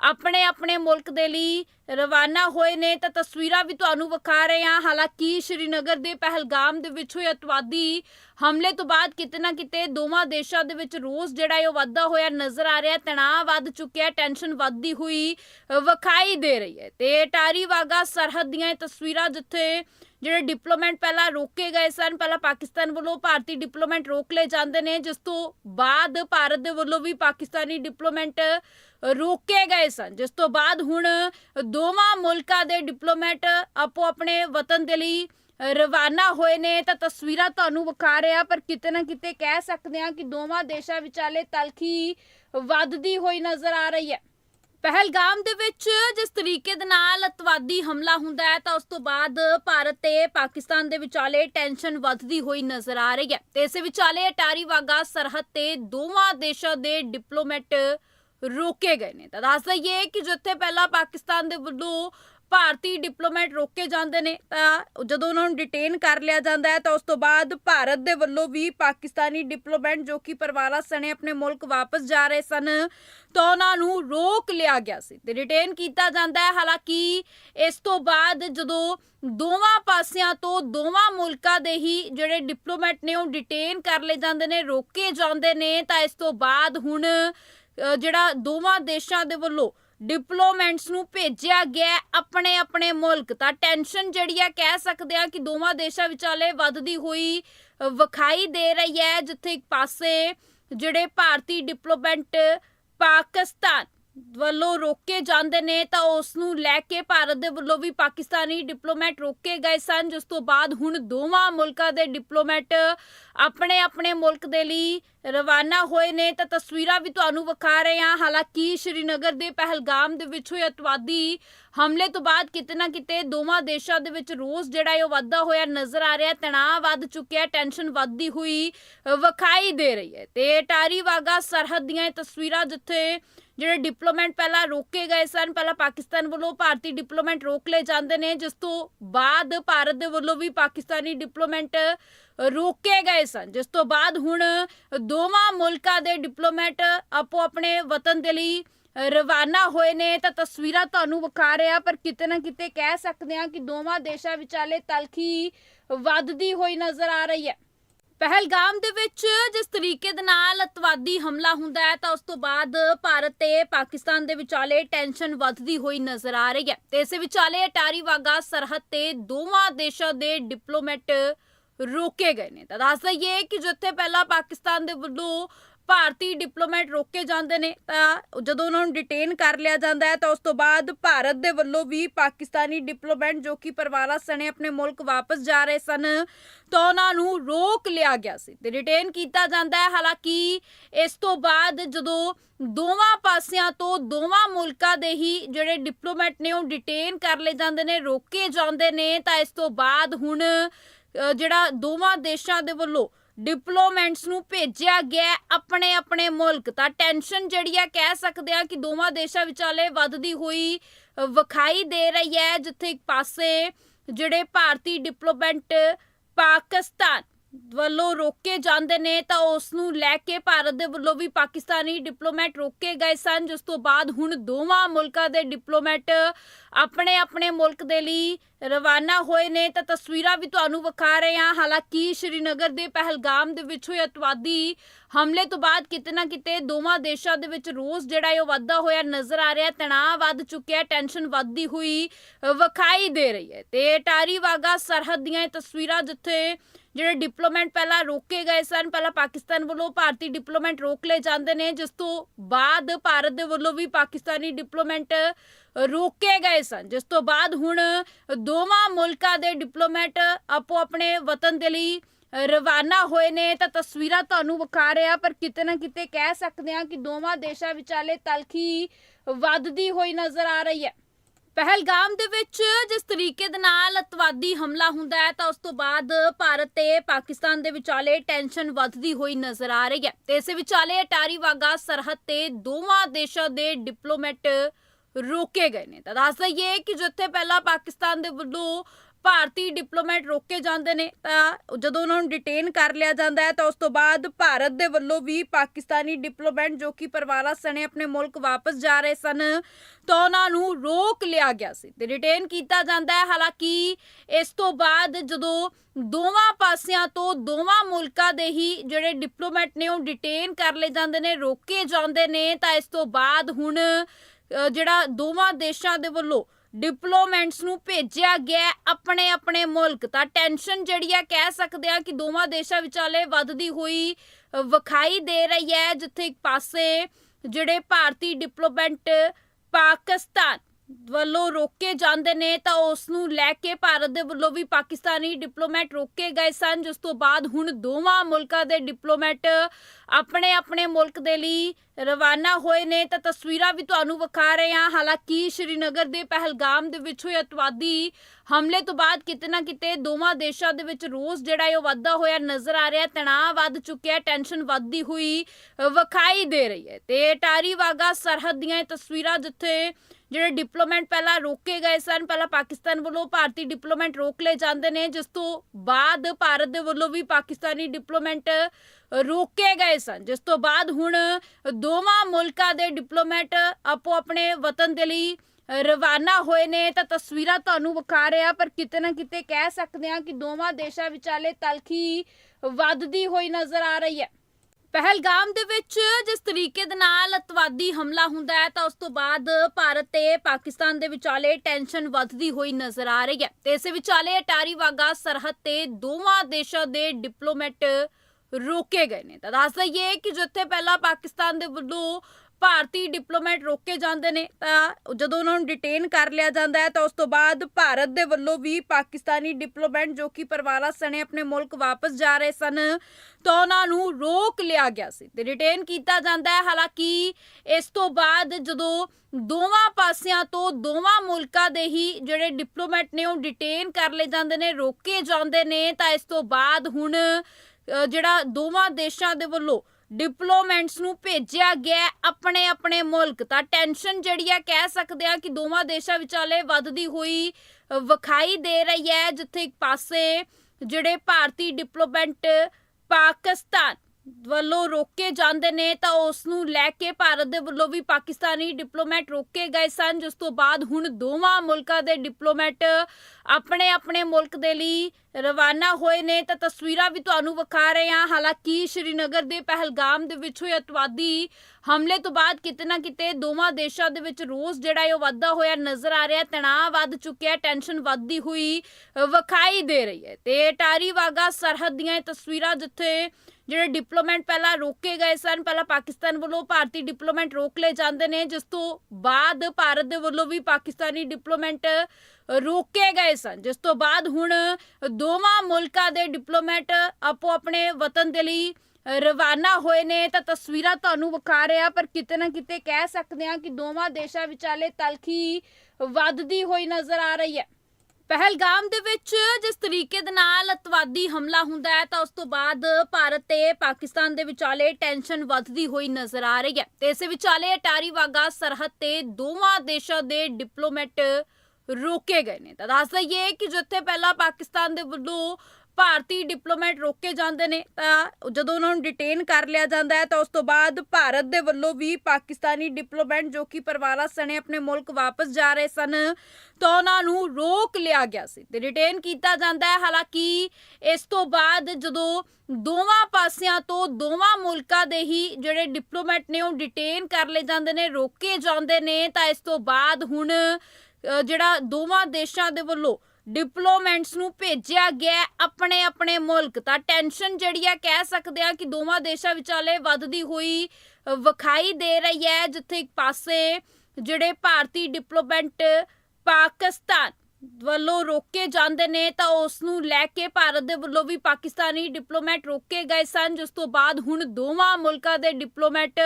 ਆਪਣੇ ਆਪਣੇ ਮੁਲਕ ਦੇ ਲਈ ਰਵਾਨਾ ਹੋਏ ਨੇ ਤਾਂ ਤਸਵੀਰਾਂ ਵੀ ਤੁਹਾਨੂੰ ਵਿਖਾ ਰਹੇ ਹਾਂ। ਹਾਲਾਂਕਿ ਸ਼੍ਰੀਨਗਰ ਦੇ ਪਹਿਲਗਾਮ ਦੇ ਵਿੱਚ ਹੋਏ ਅਤਵਾਦੀ ਹਮਲੇ ਤੋਂ ਬਾਅਦ ਕਿਤੇ ਨਾ ਕਿਤੇ ਦੋਵਾਂ ਦੇਸ਼ਾਂ ਦੇ ਵਿੱਚ ਰੋਸ ਜਿਹੜਾ ਹੈ ਉਹ ਵਾਧਾ ਹੋਇਆ ਨਜ਼ਰ ਆ ਰਿਹਾ। ਤਣਾਅ ਵੱਧ ਚੁੱਕਿਆ ਟੈਨਸ਼ਨ ਵੱਧਦੀ ਹੋਈ ਵਿਖਾਈ ਦੇ ਰਹੀ ਹੈ। ਤੇ ਟਾਰੀ ਵਾਗਾ ਸਰਹੱਦ ਦੀਆਂ ਇਹ ਤਸਵੀਰਾਂ ਜਿੱਥੇ ਜਿਹੜੇ ਡਿਪਲੋਮੈਂਟ ਪਹਿਲਾਂ ਰੋਕੇ ਗਏ ਸਨ, ਪਹਿਲਾਂ ਪਾਕਿਸਤਾਨ ਵੱਲੋਂ ਭਾਰਤੀ ਡਿਪਲੋਮੈਂਟ ਰੋਕ ਲਏ ਜਾਂਦੇ ਨੇ, ਜਿਸ ਤੋਂ ਬਾਅਦ ਭਾਰਤ ਦੇ ਵੱਲੋਂ ਵੀ ਪਾਕਿਸਤਾਨੀ ਡਿਪਲੋਮੈਂਟ ਰੋਕੇ ਗਏ ਸਨ। ਜਿਸ ਤੋਂ ਬਾਅਦ ਹੁਣ ਦੋਵਾਂ ਮੁਲਕਾਂ ਦੇ ਡਿਪਲੋਮੈਟ ਆਪੋ ਆਪਣੇ ਵਤਨ ਦੇ ਲਈ ਰਵਾਨਾ ਹੋਏ ਨੇ। ਤਾਂ ਤਸਵੀਰਾਂ ਤੁਹਾਨੂੰ ਵਿਖਾ ਰਿਹਾ, ਪਰ ਕਿਤੇ ਨਾ ਕਿਤੇ ਕਹਿ ਸਕਦੇ ਹਾਂ ਕਿ ਦੋਵਾਂ ਦੇਸ਼ਾਂ ਵਿਚਾਲੇ ਤਲਖੀ ਵੱਧਦੀ ਹੋਈ ਨਜ਼ਰ ਆ ਰਹੀ ਹੈ। ਪਹਿਲਗਾਮ ਦੇ ਵਿੱਚ ਜਿਸ ਤਰੀਕੇ ਦੇ ਨਾਲ ਅਤਵਾਦੀ ਹਮਲਾ ਹੁੰਦਾ ਹੈ, ਤਾਂ ਉਸ ਤੋਂ ਬਾਅਦ ਭਾਰਤ ਤੇ ਪਾਕਿਸਤਾਨ ਦੇ ਵਿਚਾਲੇ ਟੈਨਸ਼ਨ ਵੱਧਦੀ ਹੋਈ ਨਜ਼ਰ ਆ ਰਹੀ ਹੈ। ਤੇ ਇਸੇ ਵਿਚਾਲੇ ਅਟਾਰੀ ਵਾਗਾ, ਸਰਹੱਦ ਤੇ ਦੋਵਾਂ ਦੇਸ਼ਾਂ ਦੇ ਡਿਪਲੋਮੈਟ ਰੋਕੇ ਗਏ ਨੇ। ਤਾਂ ਦੱਸ ਦਈਏ ਕਿ ਜਿੱਥੇ ਪਹਿਲਾਂ ਪਾਕਿਸਤਾਨ ਦੇ ਵੱਲੋਂ ਭਾਰਤੀ ਡਿਪਲੋਮੈਟ ਰੋਕੇ ਜਾਂਦੇ ਨੇ, ਤਾਂ ਜਦੋਂ ਉਹਨਾਂ ਨੂੰ ਡਿਟੇਨ ਕਰ ਲਿਆ ਜਾਂਦਾ ਹੈ, ਤਾਂ ਉਸ ਤੋਂ ਬਾਅਦ ਭਾਰਤ ਦੇ ਵੱਲੋਂ ਵੀ ਪਾਕਿਸਤਾਨੀ ਡਿਪਲੋਮੈਟ ਜੋ ਕਿ ਪਰਿਵਾਰਾਂ ਸਣੇ ਆਪਣੇ ਮੁਲਕ ਵਾਪਸ ਜਾ ਰਹੇ ਸਨ, ਤਾਂ ਉਹਨਾਂ ਨੂੰ ਰੋਕ ਲਿਆ ਗਿਆ ਸੀ ਤੇ ਡਿਟੇਨ ਕੀਤਾ ਜਾਂਦਾ ਹੈ। ਹਾਲਾਂਕਿ ਇਸ ਤੋਂ ਬਾਅਦ ਜਦੋਂ ਦੋਵਾਂ ਪਾਸਿਆਂ ਤੋਂ ਦੋਵਾਂ ਮੁਲਕਾਂ ਦੇ ਹੀ ਜਿਹੜੇ ਡਿਪਲੋਮੈਟ ਨੇ ਉਹ ਡਿਟੇਨ ਕਰ ਲਏ ਜਾਂਦੇ ਨੇ, ਰੋਕੇ ਜਾਂਦੇ ਨੇ, ਤਾਂ ਇਸ ਤੋਂ ਬਾਅਦ ਹੁਣ ਜਿਹੜਾ ਦੋਵਾਂ ਦੇਸ਼ਾਂ ਦੇ ਵੱਲੋਂ ਡਿਪਲੋਮੈਂਟਸ ਨੂੰ ਭੇਜਿਆ ਗਿਆ ਆਪਣੇ ਆਪਣੇ ਮੁਲਕ, ਤਾਂ ਟੈਨਸ਼ਨ ਜਿਹੜੀ ਆ ਕਹਿ ਸਕਦੇ ਆ ਕਿ ਦੋਵਾਂ ਦੇਸ਼ਾਂ ਵਿਚਾਲੇ ਵੱਧਦੀ ਹੋਈ ਵਿਖਾਈ ਦੇ ਰਹੀ ਹੈ, ਜਿੱਥੇ ਇੱਕ ਪਾਸੇ ਜਿਹੜੇ ਭਾਰਤੀ ਡਿਪਲੋਮੈਂਟ ਪਾਕਿਸਤਾਨ ਵੱਲੋਂ ਰੋਕੇ ਜਾਂਦੇ ਨੇ, ਤਾਂ ਉਸ ਨੂੰ ਲੈ ਕੇ ਭਾਰਤ ਦੇ ਵੱਲੋਂ ਵੀ ਪਾਕਿਸਤਾਨੀ ਡਿਪਲੋਮੈਟ ਰੋਕੇ ਗਏ ਸਨ, ਜਿਸ ਤੋਂ ਬਾਅਦ ਹੁਣ ਦੋਵਾਂ ਮੁਲਕਾਂ ਦੇ ਡਿਪਲੋਮੈਟ ਆਪਣੇ ਆਪਣੇ ਮੁਲਕ ਦੇ ਲਈ ਰਵਾਨਾ ਹੋਏ ਨੇ। ਤਾਂ ਤਸਵੀਰਾਂ ਵੀ ਤੁਹਾਨੂੰ ਵਿਖਾ ਰਹੇ ਹਾਂ। ਹਾਲਾਂਕਿ ਸ਼੍ਰੀਨਗਰ ਦੇ ਪਹਿਲਗਾਮ ਦੇ ਵਿੱਚ ਹੋਏ ਅਤਵਾਦੀ ਹਮਲੇ ਤੋਂ ਬਾਅਦ ਕਿਤੇ ਨਾ ਕਿਤੇ ਦੋਵਾਂ ਦੇਸ਼ਾਂ ਦੇ ਵਿੱਚ ਰੋਜ਼ ਜਿਹੜਾ ਹੈ ਉਹ ਵੱਧਦਾ ਹੋਇਆ ਨਜ਼ਰ ਆ ਰਿਹਾ। ਤਣਾਅ ਵੱਧ ਚੁੱਕਿਆ ਟੈਨਸ਼ਨ ਵੱਧਦੀ ਹੋਈ ਵਿਖਾਈ ਦੇ ਰਹੀ ਹੈ। ਤੇ ਟਾਰੀ ਵਾਗਾ ਸਰਹੱਦ ਦੀਆਂ ਤਸਵੀਰਾਂ ਜਿੱਥੇ ਜਿਹੜੇ ਡਿਪਲੋਮੈਂਟ ਪਹਿਲਾਂ ਰੋਕੇ ਗਏ ਸਨ, ਪਹਿਲਾਂ ਪਾਕਿਸਤਾਨ ਵੱਲੋਂ ਭਾਰਤੀ ਡਿਪਲੋਮੈਟ ਰੋਕ ਲਏ ਜਾਂਦੇ ਨੇ, ਜਿਸ ਤੋਂ ਬਾਅਦ ਭਾਰਤ ਦੇ ਵੱਲੋਂ ਵੀ ਪਾਕਿਸਤਾਨੀ ਡਿਪਲੋਮੈਂਟ ਰੋਕੇ ਗਏ ਸਨ। ਜਿਸ ਤੋਂ ਬਾਅਦ ਹੁਣ ਦੋਵਾਂ ਮੁਲਕਾਂ ਦੇ ਡਿਪਲੋਮੈਟ ਆਪੋ ਆਪਣੇ ਵਤਨ ਦੇ ਲਈ ਰਵਾਨਾ ਹੋਏ ਨੇ। ਤਾਂ ਤਸਵੀਰਾਂ ਤੁਹਾਨੂੰ ਵਿਖਾ ਰਿਹਾ ਪਰ ਕਿਤੇ ਨਾ ਕਿਤੇ ਕਹਿ ਸਕਦੇ ਹਾਂ ਕਿ ਦੋਵਾਂ ਦੇਸ਼ਾਂ ਵਿਚਾਲੇ ਤਲਖੀ ਵੱਧਦੀ ਹੋਈ ਨਜ਼ਰ ਆ ਰਹੀ ਹੈ। ਪਹਿਲਗਾਮ ਦੇ ਵਿੱਚ ਜਿਸ ਤਰੀਕੇ ਦੇ ਨਾਲ ਅਤਵਾਦੀ ਹਮਲਾ ਹੁੰਦਾ ਹੈ, ਤਾਂ ਉਸ ਤੋਂ ਬਾਅਦ ਭਾਰਤ ਤੇ ਪਾਕਿਸਤਾਨ ਦੇ ਵਿਚਾਲੇ ਟੈਨਸ਼ਨ ਵੱਧਦੀ ਹੋਈ ਨਜ਼ਰ ਆ ਰਹੀ ਹੈ। ਤੇ ਇਸੇ ਵਿਚਾਲੇ ਅਟਾਰੀ ਵਾਗਾ, ਸਰਹੱਦ ਤੇ ਦੋਵਾਂ ਦੇਸ਼ਾਂ ਦੇ ਡਿਪਲੋਮੈਟ ਰੋਕੇ ਗਏ ਨੇ। ਤਾਂ ਦੱਸ ਦਈਏ ਕਿ ਜਿੱਥੇ ਪਹਿਲਾਂ ਪਾਕਿਸਤਾਨ ਦੇ ਵੱਲੋਂ ਭਾਰਤੀ ਡਿਪਲੋਮੈਟ ਰੋਕੇ ਜਾਂਦੇ ਨੇ, ਤਾਂ ਜਦੋਂ ਉਹਨਾਂ ਨੂੰ ਡਿਟੇਨ ਕਰ ਲਿਆ ਜਾਂਦਾ ਹੈ, ਤਾਂ ਉਸ ਤੋਂ ਬਾਅਦ ਭਾਰਤ ਦੇ ਵੱਲੋਂ ਵੀ ਪਾਕਿਸਤਾਨੀ ਡਿਪਲੋਮੈਟ ਜੋ ਕਿ ਪਰਿਵਾਰਾਂ ਸਣੇ ਆਪਣੇ ਮੁਲਕ ਵਾਪਸ ਜਾ ਰਹੇ ਸਨ, ਤਾਂ ਉਹਨਾਂ ਨੂੰ ਰੋਕ ਲਿਆ ਗਿਆ ਸੀ ਤੇ ਡਿਟੇਨ ਕੀਤਾ ਜਾਂਦਾ ਹੈ। ਹਾਲਾਂਕਿ ਇਸ ਤੋਂ ਬਾਅਦ ਜਦੋਂ ਦੋਵਾਂ ਪਾਸਿਆਂ ਤੋਂ ਦੋਵਾਂ ਮੁਲਕਾਂ ਦੇ ਹੀ ਜਿਹੜੇ ਡਿਪਲੋਮੈਟ ਨੇ ਉਹ ਡਿਟੇਨ ਕਰ ਲਏ ਜਾਂਦੇ ਨੇ, ਰੋਕੇ ਜਾਂਦੇ ਨੇ, ਤਾਂ ਇਸ ਤੋਂ ਬਾਅਦ ਹੁਣ ਜਿਹੜਾ ਦੋਵਾਂ ਦੇਸ਼ਾਂ ਦੇ ਵੱਲੋਂ ਡਿਪਲੋਮੈਂਟਸ ਨੂੰ ਭੇਜਿਆ ਗਿਆ ਆਪਣੇ ਆਪਣੇ ਮੁਲਕ। ਤਾਂ ਟੈਨਸ਼ਨ ਜਿਹੜੀ ਆ, ਕਹਿ ਸਕਦੇ ਆ ਕਿ ਦੋਵਾਂ ਦੇਸ਼ਾਂ ਵਿਚਾਲੇ ਵੱਧਦੀ ਹੋਈ ਵਿਖਾਈ ਦੇ ਰਹੀ ਹੈ। ਜਿੱਥੇ ਇੱਕ ਪਾਸੇ ਜਿਹੜੇ ਭਾਰਤੀ ਡਿਪਲੋਮੈਂਟ ਪਾਕਿਸਤਾਨ ਵੱਲੋਂ ਰੋਕੇ ਜਾਂਦੇ ਨੇ, ਤਾਂ ਉਸ ਨੂੰ ਲੈ ਕੇ ਭਾਰਤ ਦੇ ਵੱਲੋਂ ਵੀ ਪਾਕਿਸਤਾਨੀ ਡਿਪਲੋਮੈਟ ਰੋਕੇ ਗਏ ਸਨ, ਜਿਸ ਤੋਂ ਬਾਅਦ ਹੁਣ ਦੋਵਾਂ ਮੁਲਕਾਂ ਦੇ ਡਿਪਲੋਮੈਟ ਆਪਣੇ ਆਪਣੇ ਮੁਲਕ ਦੇ ਲਈ ਰਵਾਨਾ ਹੋਏ ਨੇ। ਤਾਂ ਤਸਵੀਰਾਂ ਵੀ ਤੁਹਾਨੂੰ ਵਿਖਾ ਰਹੇ ਹਾਂ। ਹਾਲਾਂਕਿ ਸ਼੍ਰੀਨਗਰ ਦੇ ਪਹਿਲਗਾਮ ਦੇ ਵਿੱਚ ਹੋਏ ਅਤਵਾਦੀ ਹਮਲੇ ਤੋਂ ਬਾਅਦ ਕਿਤੇ ਨਾ ਕਿਤੇ ਦੋਵਾਂ ਦੇਸ਼ਾਂ ਦੇ ਵਿੱਚ ਰੋਜ਼ ਜਿਹੜਾ ਹੈ ਉਹ ਵੱਧਦਾ ਹੋਇਆ ਨਜ਼ਰ ਆ ਰਿਹਾ। ਤਣਾਅ ਵੱਧ ਚੁੱਕਿਆ, ਟੈਨਸ਼ਨ ਵੱਧਦੀ ਹੋਈ ਵਿਖਾਈ ਦੇ ਰਹੀ ਹੈ। ਤੇ ਟਾਰੀ ਵਾਗਾ ਸਰਹੱਦ ਦੀਆਂ ਇਹ ਤਸਵੀਰਾਂ ਜਿੱਥੇ ਜਿਹੜੇ ਡਿਪਲੋਮੈਂਟ ਪਹਿਲਾਂ ਰੋਕੇ ਗਏ ਸਨ, ਪਹਿਲਾਂ ਪਾਕਿਸਤਾਨ ਵੱਲੋਂ ਭਾਰਤੀ ਡਿਪਲੋਮੈਟ ਰੋਕ ਲਏ ਜਾਂਦੇ ਨੇ, ਜਿਸ ਤੋਂ ਬਾਅਦ ਭਾਰਤ ਦੇ ਵੱਲੋਂ ਵੀ ਪਾਕਿਸਤਾਨੀ ਡਿਪਲੋਮੈਂਟ ਰੋਕੇ ਗਏ ਸਨ। ਜਿਸ ਤੋਂ ਬਾਅਦ ਹੁਣ ਦੋਵਾਂ ਮੁਲਕਾਂ ਦੇ ਡਿਪਲੋਮੈਟ ਆਪੋ ਆਪਣੇ ਵਤਨ ਦੇ ਲਈ ਰਵਾਨਾ ਹੋਏ ਨੇ। ਤਾਂ ਤਸਵੀਰਾਂ ਤੁਹਾਨੂੰ ਵਿਖਾ ਰਿਹਾ, ਪਰ ਕਿਤੇ ਨਾ ਕਿਤੇ ਕਹਿ ਸਕਦੇ ਹਾਂ ਕਿ ਦੋਵਾਂ ਦੇਸ਼ਾਂ ਵਿਚਾਲੇ ਤਲਖੀ ਵੱਧਦੀ ਹੋਈ ਨਜ਼ਰ ਆ ਰਹੀ ਹੈ। ਪਹਿਲਗਾਮ ਦੇ ਵਿੱਚ ਜਿਸ ਤਰੀਕੇ ਦੇ ਨਾਲ ਅਤਵਾਦੀ ਹਮਲਾ ਹੁੰਦਾ ਹੈ, ਤਾਂ ਉਸ ਤੋਂ ਬਾਅਦ ਭਾਰਤ ਤੇ ਪਾਕਿਸਤਾਨ ਦੇ ਵਿਚਾਲੇ ਟੈਨਸ਼ਨ ਵੱਧਦੀ ਹੋਈ ਨਜ਼ਰ ਆ ਰਹੀ ਹੈ। ਤੇ ਇਸੇ ਵਿਚਾਲੇ ਅਟਾਰੀ ਵਾਗਾ, ਸਰਹੱਦ ਤੇ ਦੋਵਾਂ ਦੇਸ਼ਾਂ ਦੇ ਡਿਪਲੋਮੈਟ ਰੋਕੇ ਗਏ ਨੇ। ਤਾਂ ਦੱਸ ਦਈਏ ਕਿ ਜਿੱਥੇ ਪਹਿਲਾਂ ਪਾਕਿਸਤਾਨ ਦੇ ਵੱਲੋਂ ਭਾਰਤੀ ਡਿਪਲੋਮੈਟ ਰੋਕੇ ਜਾਂਦੇ ਨੇ, ਤਾਂ ਜਦੋਂ ਉਹਨਾਂ ਨੂੰ ਡਿਟੇਨ ਕਰ ਲਿਆ ਜਾਂਦਾ ਹੈ, ਤਾਂ ਉਸ ਤੋਂ ਬਾਅਦ ਭਾਰਤ ਦੇ ਵੱਲੋਂ ਵੀ ਪਾਕਿਸਤਾਨੀ ਡਿਪਲੋਮੈਟ ਜੋ ਕਿ ਪਰਿਵਾਰਾਂ ਸਣੇ ਆਪਣੇ ਮੁਲਕ ਵਾਪਸ ਜਾ ਰਹੇ ਸਨ, ਤਾਂ ਉਹਨਾਂ ਨੂੰ ਰੋਕ ਲਿਆ ਗਿਆ ਸੀ ਤੇ ਡਿਟੇਨ ਕੀਤਾ ਜਾਂਦਾ ਹੈ। ਹਾਲਾਂਕਿ ਇਸ ਤੋਂ ਬਾਅਦ ਜਦੋਂ ਦੋਵਾਂ ਪਾਸਿਆਂ ਤੋਂ ਦੋਵਾਂ ਮੁਲਕਾਂ ਦੇ ਹੀ ਜਿਹੜੇ ਡਿਪਲੋਮੈਟ ਨੇ ਉਹ ਡਿਟੇਨ ਕਰ ਲਏ ਜਾਂਦੇ ਨੇ, ਰੋਕੇ ਜਾਂਦੇ ਨੇ, ਤਾਂ ਇਸ ਤੋਂ ਬਾਅਦ ਹੁਣ ਜਿਹੜਾ ਦੋਵਾਂ ਦੇਸ਼ਾਂ ਦੇ ਵੱਲੋਂ ਡਿਪਲੋਮੈਂਟਸ ਨੂੰ ਭੇਜਿਆ ਗਿਆ ਆਪਣੇ ਆਪਣੇ ਮੁਲਕ। ਤਾਂ ਟੈਨਸ਼ਨ ਜਿਹੜੀ ਆ, ਕਹਿ ਸਕਦੇ ਆ ਕਿ ਦੋਵਾਂ ਦੇਸ਼ਾਂ ਵਿਚਾਲੇ ਵੱਧਦੀ ਹੋਈ ਵਿਖਾਈ ਦੇ ਰਹੀ ਹੈ, ਜਿੱਥੇ ਇੱਕ ਪਾਸੇ ਜਿਹੜੇ ਭਾਰਤੀ ਡਿਪਲੋਮੈਂਟ ਪਾਕਿਸਤਾਨ ਵੱਲੋਂ ਰੋਕੇ ਜਾਂਦੇ ਨੇ, ਤਾਂ ਉਸ ਨੂੰ ਲੈ ਕੇ ਭਾਰਤ ਦੇ ਵੱਲੋਂ ਵੀ ਪਾਕਿਸਤਾਨੀ ਡਿਪਲੋਮੈਟ ਰੋਕੇ ਗਏ ਸਨ, ਜਿਸ ਤੋਂ ਬਾਅਦ ਹੁਣ ਦੋਵਾਂ ਮੁਲਕਾਂ ਦੇ ਡਿਪਲੋਮੈਟ ਆਪਣੇ ਆਪਣੇ ਮੁਲਕ ਦੇ ਲਈ ਰਵਾਨਾ ਹੋਏ ਨੇ ਤਾਂ ਤਸਵੀਰਾਂ ਵੀ ਤੁਹਾਨੂੰ ਵਿਖਾ ਰਹੇ ਹਾਂ। ਹਾਲਾਂਕਿ ਸ਼੍ਰੀਨਗਰ ਦੇ ਪਹਿਲਗਾਮ ਦੇ ਵਿੱਚ ਹੋਏ ਅਤਵਾਦੀ ਹਮਲੇ ਤੋਂ ਬਾਅਦ ਕਿਤੇ ਨਾ ਕਿਤੇ ਦੋਵਾਂ ਦੇਸ਼ਾਂ ਦੇ ਵਿੱਚ ਰੋਸ ਜਿਹੜਾ ਹੈ ਉਹ ਵਾਧਾ ਹੋਇਆ ਨਜ਼ਰ ਆ ਰਿਹਾ ਤਣਾਅ ਵੱਧ ਚੁੱਕਿਆ ਟੈਨਸ਼ਨ ਵੱਧਦੀ ਹੋਈ ਵਿਖਾਈ ਦੇ ਰਹੀ ਹੈ। ਤੇ ਟਾਰੀ ਵਾਗਾ ਸਰਹੱਦ ਦੀਆਂ ਇਹ ਤਸਵੀਰਾਂ ਜਿੱਥੇ ਜਿਹੜੇ ਡਿਪਲੋਮੈਂਟ ਪਹਿਲਾਂ ਰੋਕੇ ਗਏ ਸਨ, ਪਹਿਲਾਂ ਪਾਕਿਸਤਾਨ ਵੱਲੋਂ ਭਾਰਤੀ ਡਿਪਲੋਮੈਂਟ ਰੋਕ ਲਏ ਜਾਂਦੇ ਨੇ, ਜਿਸ ਤੋਂ ਬਾਅਦ ਭਾਰਤ ਦੇ ਵੱਲੋਂ ਵੀ ਪਾਕਿਸਤਾਨੀ ਡਿਪਲੋਮੈਂਟ ਰੋਕੇ ਗਏ ਸਨ। ਜਿਸ ਤੋਂ ਬਾਅਦ ਹੁਣ ਦੋਵਾਂ ਮੁਲਕਾਂ ਦੇ ਡਿਪਲੋਮੈਟ ਆਪੋ ਆਪਣੇ ਵਤਨ ਦੇ ਲਈ ਰਵਾਨਾ ਹੋਏ ਨੇ। ਤਾਂ ਤਸਵੀਰਾਂ ਤੁਹਾਨੂੰ ਵਿਖਾ ਰਿਹਾ, ਪਰ ਕਿਤੇ ਨਾ ਕਿਤੇ ਕਹਿ ਸਕਦੇ ਹਾਂ ਕਿ ਦੋਵਾਂ ਦੇਸ਼ਾਂ ਵਿਚਾਲੇ ਤਲਖੀ ਵੱਧਦੀ ਹੋਈ ਨਜ਼ਰ ਆ ਰਹੀ ਹੈ। ਪਹਿਲਗਾਮ ਦੇ ਵਿੱਚ ਜਿਸ ਤਰੀਕੇ ਦੇ ਨਾਲ ਅਤਵਾਦੀ ਹਮਲਾ ਹੁੰਦਾ ਹੈ, ਤਾਂ ਉਸ ਤੋਂ ਬਾਅਦ ਭਾਰਤ ਤੇ ਪਾਕਿਸਤਾਨ ਦੇ ਵਿਚਾਲੇ ਟੈਨਸ਼ਨ ਵੱਧਦੀ ਹੋਈ ਨਜ਼ਰ ਆ ਰਹੀ ਹੈ। ਤੇ ਇਸੇ ਵਿਚਾਲੇ ਅਟਾਰੀ ਵਾਗਾ, ਸਰਹੱਦ ਤੇ ਦੋਵਾਂ ਦੇਸ਼ਾਂ ਦੇ ਡਿਪਲੋਮੈਟ ਰੋਕੇ ਗਏ ਨੇ ਤਾਂ ਦੱਸ ਦਈਏ ਕਿ ਜਿੱਥੇ ਪਹਿਲਾਂ ਪਾਕਿਸਤਾਨ ਦੇ ਵੱਲੋਂ ਭਾਰਤੀ ਡਿਪਲੋਮੈਟ ਰੋਕੇ ਜਾਂਦੇ ਨੇ, ਤਾਂ ਜਦੋਂ ਉਹਨਾਂ ਨੂੰ ਡਿਟੇਨ ਕਰ ਲਿਆ ਜਾਂਦਾ ਹੈ, ਤਾਂ ਉਸ ਤੋਂ ਬਾਅਦ ਭਾਰਤ ਦੇ ਵੱਲੋਂ ਵੀ ਪਾਕਿਸਤਾਨੀ ਡਿਪਲੋਮੈਟ ਜੋ ਕਿ ਪਰਿਵਾਰਾਂ ਸਣੇ ਆਪਣੇ ਮੁਲਕ ਵਾਪਸ ਜਾ ਰਹੇ ਸਨ, ਤਾਂ ਉਹਨਾਂ ਨੂੰ ਰੋਕ ਲਿਆ ਗਿਆ ਸੀ ਤੇ ਡਿਟੇਨ ਕੀਤਾ ਜਾਂਦਾ ਹੈ। ਹਾਲਾਂਕਿ ਇਸ ਤੋਂ ਬਾਅਦ ਜਦੋਂ ਦੋਵਾਂ ਪਾਸਿਆਂ ਤੋਂ ਦੋਵਾਂ ਮੁਲਕਾਂ ਦੇ ਹੀ ਜਿਹੜੇ ਡਿਪਲੋਮੈਟ ਨੇ ਉਹ ਡਿਟੇਨ ਕਰ ਲਏ ਜਾਂਦੇ ਨੇ, ਰੋਕੇ ਜਾਂਦੇ ਨੇ, ਤਾਂ ਇਸ ਤੋਂ ਬਾਅਦ ਹੁਣ ਜਿਹੜਾ ਦੋਵਾਂ ਦੇਸ਼ਾਂ ਦੇ ਵੱਲੋਂ ਡਿਪਲੋਮੈਂਟਸ ਨੂੰ ਭੇਜਿਆ ਗਿਆ ਆਪਣੇ ਆਪਣੇ ਮੁਲਕ, ਤਾਂ ਟੈਨਸ਼ਨ ਜਿਹੜੀ ਹੈ ਕਹਿ ਸਕਦੇ ਆ ਕਿ ਦੋਵਾਂ ਦੇਸ਼ਾਂ ਵਿਚਾਲੇ ਵੱਧਦੀ ਹੋਈ ਵਿਖਾਈ ਦੇ ਰਹੀ ਹੈ, ਜਿੱਥੇ ਇੱਕ ਪਾਸੇ ਜਿਹੜੇ ਭਾਰਤੀ ਡਿਪਲੋਮੈਂਟ ਪਾਕਿਸਤਾਨ ਵੱਲੋਂ ਰੋਕੇ ਜਾਂਦੇ ਨੇ, ਤਾਂ ਉਸ ਨੂੰ ਲੈ ਕੇ ਭਾਰਤ ਦੇ ਵੱਲੋਂ ਵੀ ਪਾਕਿਸਤਾਨੀ ਡਿਪਲੋਮੈਟ ਰੋਕੇ ਗਏ ਸਨ, ਜਿਸ ਤੋਂ ਬਾਅਦ ਹੁਣ ਦੋਵਾਂ ਮੁਲਕਾਂ ਦੇ ਡਿਪਲੋਮੈਟ ਆਪਣੇ ਆਪਣੇ ਮੁਲਕ ਦੇ ਲਈ ਰਵਾਨਾ ਹੋਏ ਨੇ। ਤਾਂ ਤਸਵੀਰਾਂ ਵੀ ਤੁਹਾਨੂੰ ਵਿਖਾ ਰਹੇ ਹਾਂ। ਹਾਲਾਂਕਿ ਸ਼੍ਰੀਨਗਰ ਦੇ ਪਹਿਲਗਾਮ ਦੇ ਵਿੱਚ ਹੋਏ ਅਤਵਾਦੀ ਹਮਲੇ ਤੋਂ ਬਾਅਦ ਕਿਤੇ ਨਾ ਕਿਤੇ ਦੋਵਾਂ ਦੇਸ਼ਾਂ ਦੇ ਵਿੱਚ ਰੋਜ਼ ਜਿਹੜਾ ਹੈ ਉਹ ਵਾਧਾ ਹੋਇਆ ਨਜ਼ਰ ਆ ਰਿਹਾ। ਤਣਾਅ ਵੱਧ ਚੁੱਕਿਆ ਟੈਨਸ਼ਨ ਵੱਧਦੀ ਹੋਈ ਵਿਖਾਈ ਦੇ ਰਹੀ ਹੈ। ਤੇ ਟਾਰੀ ਵਾਗਾ ਸਰਹੱਦ ਦੀਆਂ ਤਸਵੀਰਾਂ ਜਿੱਥੇ ਜਿਹੜੇ ਡਿਪਲੋਮੈਂਟ ਪਹਿਲਾਂ ਰੋਕੇ ਗਏ ਸਨ, ਪਹਿਲਾਂ ਪਾਕਿਸਤਾਨ ਵੱਲੋਂ ਭਾਰਤੀ ਡਿਪਲੋਮੈਟ ਰੋਕ ਲਏ ਜਾਂਦੇ ਨੇ, ਜਿਸ ਤੋਂ ਬਾਅਦ ਭਾਰਤ ਦੇ ਵੱਲੋਂ ਵੀ ਪਾਕਿਸਤਾਨੀ ਡਿਪਲੋਮੈਂਟ ਰੋਕੇ ਗਏ ਸਨ। ਜਿਸ ਤੋਂ ਬਾਅਦ ਹੁਣ ਦੋਵਾਂ ਮੁਲਕਾਂ ਦੇ ਡਿਪਲੋਮੈਟ ਆਪੋ ਆਪਣੇ ਵਤਨ ਦੇ ਲਈ ਰਵਾਨਾ ਹੋਏ ਨੇ। ਤਾਂ ਤਸਵੀਰਾਂ ਤੁਹਾਨੂੰ ਵਿਖਾ ਰਿਹਾ, ਪਰ ਕਿਤੇ ਨਾ ਕਿਤੇ ਕਹਿ ਸਕਦੇ ਹਾਂ ਕਿ ਦੋਵਾਂ ਦੇਸ਼ਾਂ ਵਿਚਾਲੇ ਤਲਖੀ ਵੱਧਦੀ ਹੋਈ ਨਜ਼ਰ ਆ ਰਹੀ ਹੈ। ਪਹਿਲਗਾਮ ਦੇ ਵਿੱਚ ਜਿਸ ਤਰੀਕੇ ਦੇ ਨਾਲ ਅਤਵਾਦੀ ਹਮਲਾ ਹੁੰਦਾ ਹੈ, ਤਾਂ ਉਸ ਤੋਂ ਬਾਅਦ ਭਾਰਤ ਤੇ ਪਾਕਿਸਤਾਨ ਦੇ ਵਿਚਾਲੇ ਟੈਨਸ਼ਨ ਵੱਧਦੀ ਹੋਈ ਨਜ਼ਰ ਆ ਰਹੀ ਹੈ। ਤੇ ਇਸੇ ਵਿਚਾਲੇ ਅਟਾਰੀ ਵਾਗਾ, ਸਰਹੱਦ ਤੇ ਦੋਵਾਂ ਦੇਸ਼ਾਂ ਦੇ ਡਿਪਲੋਮੈਟ ਰੋਕੇ ਗਏ ਨੇ। ਤਾਂ ਦੱਸ ਦਈਏ ਕਿ ਜਿੱਥੇ ਪਹਿਲਾਂ ਪਾਕਿਸਤਾਨ ਦੇ ਵੱਲੋਂ ਭਾਰਤੀ ਡਿਪਲੋਮੈਟ ਰੋਕੇ ਜਾਂਦੇ ਨੇ, ਤਾਂ ਜਦੋਂ ਉਹਨਾਂ ਨੂੰ ਡਿਟੇਨ ਕਰ ਲਿਆ ਜਾਂਦਾ ਹੈ, ਤਾਂ ਉਸ ਤੋਂ ਬਾਅਦ ਭਾਰਤ ਦੇ ਵੱਲੋਂ ਵੀ ਪਾਕਿਸਤਾਨੀ ਡਿਪਲੋਮੈਟ ਜੋ ਕਿ ਪਰਿਵਾਰਾਂ ਸਣੇ ਆਪਣੇ ਮੁਲਕ ਵਾਪਸ ਜਾ ਰਹੇ ਸਨ, ਤਾਂ ਉਹਨਾਂ ਨੂੰ ਰੋਕ ਲਿਆ ਗਿਆ ਸੀ ਤੇ ਡਿਟੇਨ ਕੀਤਾ ਜਾਂਦਾ ਹੈ। ਹਾਲਾਂਕਿ ਇਸ ਤੋਂ ਬਾਅਦ ਜਦੋਂ ਦੋਵਾਂ ਪਾਸਿਆਂ ਤੋਂ ਦੋਵਾਂ ਮੁਲਕਾਂ ਦੇ ਹੀ ਜਿਹੜੇ ਡਿਪਲੋਮੈਟ ਨੇ ਉਹ ਡਿਟੇਨ ਕਰ ਲਏ ਜਾਂਦੇ ਨੇ, ਰੋਕੇ ਜਾਂਦੇ ਨੇ, ਤਾਂ ਇਸ ਤੋਂ ਬਾਅਦ ਹੁਣ ਜਿਹੜਾ ਦੋਵਾਂ ਦੇਸ਼ਾਂ ਦੇ ਵੱਲੋਂ ਡਿਪਲੋਮੈਂਟਸ ਨੂੰ ਭੇਜਿਆ ਗਿਆ ਆਪਣੇ ਆਪਣੇ ਮੁਲਕ। ਤਾਂ ਟੈਨਸ਼ਨ ਜਿਹੜੀ ਆ, ਕਹਿ ਸਕਦੇ ਆ ਕਿ ਦੋਵਾਂ ਦੇਸ਼ਾਂ ਵਿਚਾਲੇ ਵੱਧਦੀ ਹੋਈ ਵਿਖਾਈ ਦੇ ਰਹੀ ਹੈ। ਜਿੱਥੇ ਇੱਕ ਪਾਸੇ ਜਿਹੜੇ ਭਾਰਤੀ ਡਿਪਲੋਮੈਂਟ ਪਾਕਿਸਤਾਨ ਵੱਲੋਂ ਰੋਕੇ ਜਾਂਦੇ ਨੇ ਤਾਂ ਉਸ ਨੂੰ ਲੈ ਕੇ ਭਾਰਤ ਦੇ ਵੱਲੋਂ ਵੀ ਪਾਕਿਸਤਾਨੀ ਡਿਪਲੋਮੈਟ ਰੋਕੇ ਗਏ ਸਨ, ਜਿਸ ਤੋਂ ਬਾਅਦ ਹੁਣ ਦੋਵਾਂ ਮੁਲਕਾਂ ਦੇ ਡਿਪਲੋਮੈਟ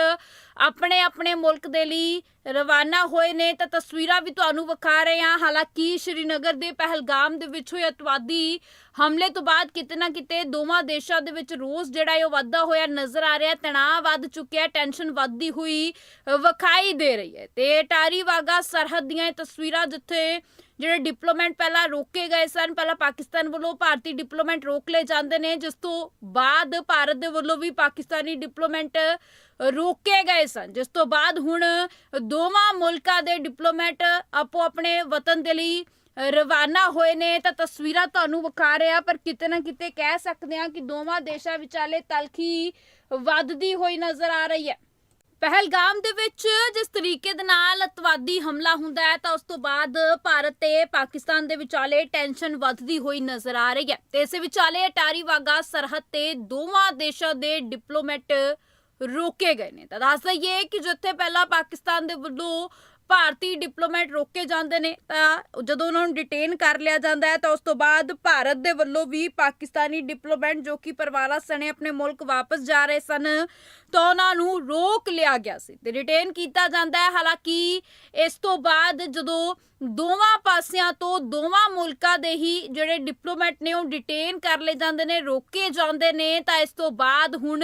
ਆਪਣੇ ਆਪਣੇ ਮੁਲਕ ਦੇ ਲਈ ਰਵਾਨਾ ਹੋਏ ਨੇ। ਤਾਂ ਤਸਵੀਰਾਂ ਵੀ ਤੁਹਾਨੂੰ ਵਿਖਾ ਰਹੇ ਹਾਂ। ਹਾਲਾਂਕਿ ਸ਼੍ਰੀਨਗਰ ਦੇ ਪਹਿਲਗਾਮ ਦੇ ਵਿੱਚ ਹੋਏ ਅਤਵਾਦੀ ਹਮਲੇ ਤੋਂ ਬਾਅਦ ਕਿਤੇ ਨਾ ਕਿਤੇ ਦੋਵਾਂ ਦੇਸ਼ਾਂ ਦੇ ਵਿੱਚ ਰੋਜ਼ ਜਿਹੜਾ ਹੈ ਉਹ ਵਾਧਾ ਹੋਇਆ ਨਜ਼ਰ ਆ ਰਿਹਾ। ਤਣਾਅ ਵੱਧ ਚੁੱਕਿਆ, ਟੈਨਸ਼ਨ ਵੱਧਦੀ ਹੋਈ ਵਿਖਾਈ ਦੇ ਰਹੀ ਹੈ। ਤੇ ਟਾਰੀ ਵਾਗਾ ਸਰਹੱਦ ਦੀਆਂ ਤਸਵੀਰਾਂ ਜਿੱਥੇ ਜਿਹੜੇ ਡਿਪਲੋਮੈਂਟ ਪਹਿਲਾਂ ਰੋਕੇ ਗਏ ਸਨ, ਪਹਿਲਾਂ ਪਾਕਿਸਤਾਨ ਵੱਲੋਂ ਭਾਰਤੀ ਡਿਪਲੋਮੈਟ ਰੋਕ ਲਏ ਜਾਂਦੇ ਨੇ, ਜਿਸ ਤੋਂ ਬਾਅਦ ਭਾਰਤ ਦੇ ਵੱਲੋਂ ਵੀ ਪਾਕਿਸਤਾਨੀ ਡਿਪਲੋਮੈਂਟ ਰੋਕੇ ਗਏ ਸਨ। ਜਿਸ ਤੋਂ ਬਾਅਦ ਹੁਣ ਦੋਵਾਂ ਮੁਲਕਾਂ ਦੇ ਡਿਪਲੋਮੈਟ ਆਪੋ ਆਪਣੇ ਵਤਨ ਦੇ ਲਈ ਰਵਾਨਾ ਹੋਏ ਨੇ। ਤਾਂ ਤਸਵੀਰਾਂ ਤੁਹਾਨੂੰ ਵਿਖਾ ਰਿਹਾ, ਪਰ ਕਿਤੇ ਨਾ ਕਿਤੇ ਕਹਿ ਸਕਦੇ ਹਾਂ ਕਿ ਦੋਵਾਂ ਦੇਸ਼ਾਂ ਵਿਚਾਲੇ ਤਲਖੀ ਵੱਧਦੀ ਹੋਈ ਨਜ਼ਰ ਆ ਰਹੀ ਹੈ। ਪਹਿਲਗਾਮ ਦੇ ਵਿੱਚ ਜਿਸ ਤਰੀਕੇ ਦੇ ਨਾਲ ਅਤਵਾਦੀ ਹਮਲਾ ਹੁੰਦਾ ਹੈ, ਤਾਂ ਉਸ ਤੋਂ ਬਾਅਦ ਭਾਰਤ ਤੇ ਪਾਕਿਸਤਾਨ ਦੇ ਵਿਚਾਲੇ ਟੈਨਸ਼ਨ ਵੱਧਦੀ ਹੋਈ ਨਜ਼ਰ ਆ ਰਹੀ ਹੈ। ਤੇ ਇਸੇ ਵਿਚਾਲੇ ਅਟਾਰੀ ਵਾਗਾ, ਸਰਹੱਦ ਤੇ ਦੋਵਾਂ ਦੇਸ਼ਾਂ ਦੇ ਡਿਪਲੋਮੈਟ ਰੋਕੇ ਗਏ ਨੇ। ਤਾਂ ਦੱਸ ਦਈਏ ਕਿ ਜਿੱਥੇ ਪਹਿਲਾਂ ਪਾਕਿਸਤਾਨ ਦੇ ਵੱਲੋਂ ਭਾਰਤੀ ਡਿਪਲੋਮੈਟ ਰੋਕੇ ਜਾਂਦੇ ਨੇ, ਤਾਂ ਜਦੋਂ ਉਹਨਾਂ ਨੂੰ ਡਿਟੇਨ ਕਰ ਲਿਆ ਜਾਂਦਾ ਹੈ, ਤਾਂ ਉਸ ਤੋਂ ਬਾਅਦ ਭਾਰਤ ਦੇ ਵੱਲੋਂ ਵੀ ਪਾਕਿਸਤਾਨੀ ਡਿਪਲੋਮੈਟ ਜੋ ਕਿ ਪਰਿਵਾਰਾਂ ਸਣੇ ਆਪਣੇ ਮੁਲਕ ਵਾਪਸ ਜਾ ਰਹੇ ਸਨ, ਤਾਂ ਉਹਨਾਂ ਨੂੰ ਰੋਕ ਲਿਆ ਗਿਆ ਸੀ ਤੇ ਡਿਟੇਨ ਕੀਤਾ ਜਾਂਦਾ ਹੈ। ਹਾਲਾਂਕਿ ਇਸ ਤੋਂ ਬਾਅਦ ਜਦੋਂ ਦੋਵਾਂ ਪਾਸਿਆਂ ਤੋਂ ਦੋਵਾਂ ਮੁਲਕਾਂ ਦੇ ਹੀ ਜਿਹੜੇ ਡਿਪਲੋਮੈਟ ਨੇ ਉਹ ਡਿਟੇਨ ਕਰ ਲਏ ਜਾਂਦੇ ਨੇ, ਰੋਕੇ ਜਾਂਦੇ ਨੇ, ਤਾਂ ਇਸ ਤੋਂ ਬਾਅਦ ਹੁਣ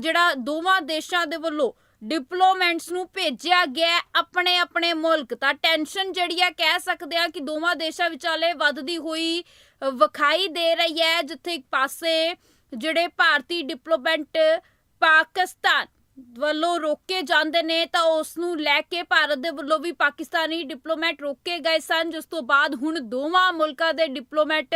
ਜਿਹੜਾ ਦੋਵਾਂ ਦੇਸ਼ਾਂ ਦੇ ਵੱਲੋਂ ਡਿਪਲੋਮੈਂਟਸ ਨੂੰ ਭੇਜਿਆ ਗਿਆ ਆਪਣੇ ਆਪਣੇ ਮੁਲਕ। ਤਾਂ ਟੈਨਸ਼ਨ ਜਿਹੜੀ ਆ, ਕਹਿ ਸਕਦੇ ਆ ਕਿ ਦੋਵਾਂ ਦੇਸ਼ਾਂ ਵਿਚਾਲੇ ਵੱਧਦੀ ਹੋਈ ਵਿਖਾਈ ਦੇ ਰਹੀ ਹੈ, ਜਿੱਥੇ ਇੱਕ ਪਾਸੇ ਜਿਹੜੇ ਭਾਰਤੀ ਡਿਪਲੋਮੈਂਟ ਪਾਕਿਸਤਾਨ ਵੱਲੋਂ ਰੋਕੇ ਜਾਂਦੇ ਨੇ ਤਾਂ ਉਸ ਨੂੰ ਲੈ ਕੇ ਭਾਰਤ ਦੇ ਵੱਲੋਂ ਵੀ ਪਾਕਿਸਤਾਨੀ ਡਿਪਲੋਮੈਟ ਰੋਕੇ ਗਏ ਸਨ, ਜਿਸ ਤੋਂ ਬਾਅਦ ਹੁਣ ਦੋਵਾਂ ਮੁਲਕਾਂ ਦੇ ਡਿਪਲੋਮੈਟ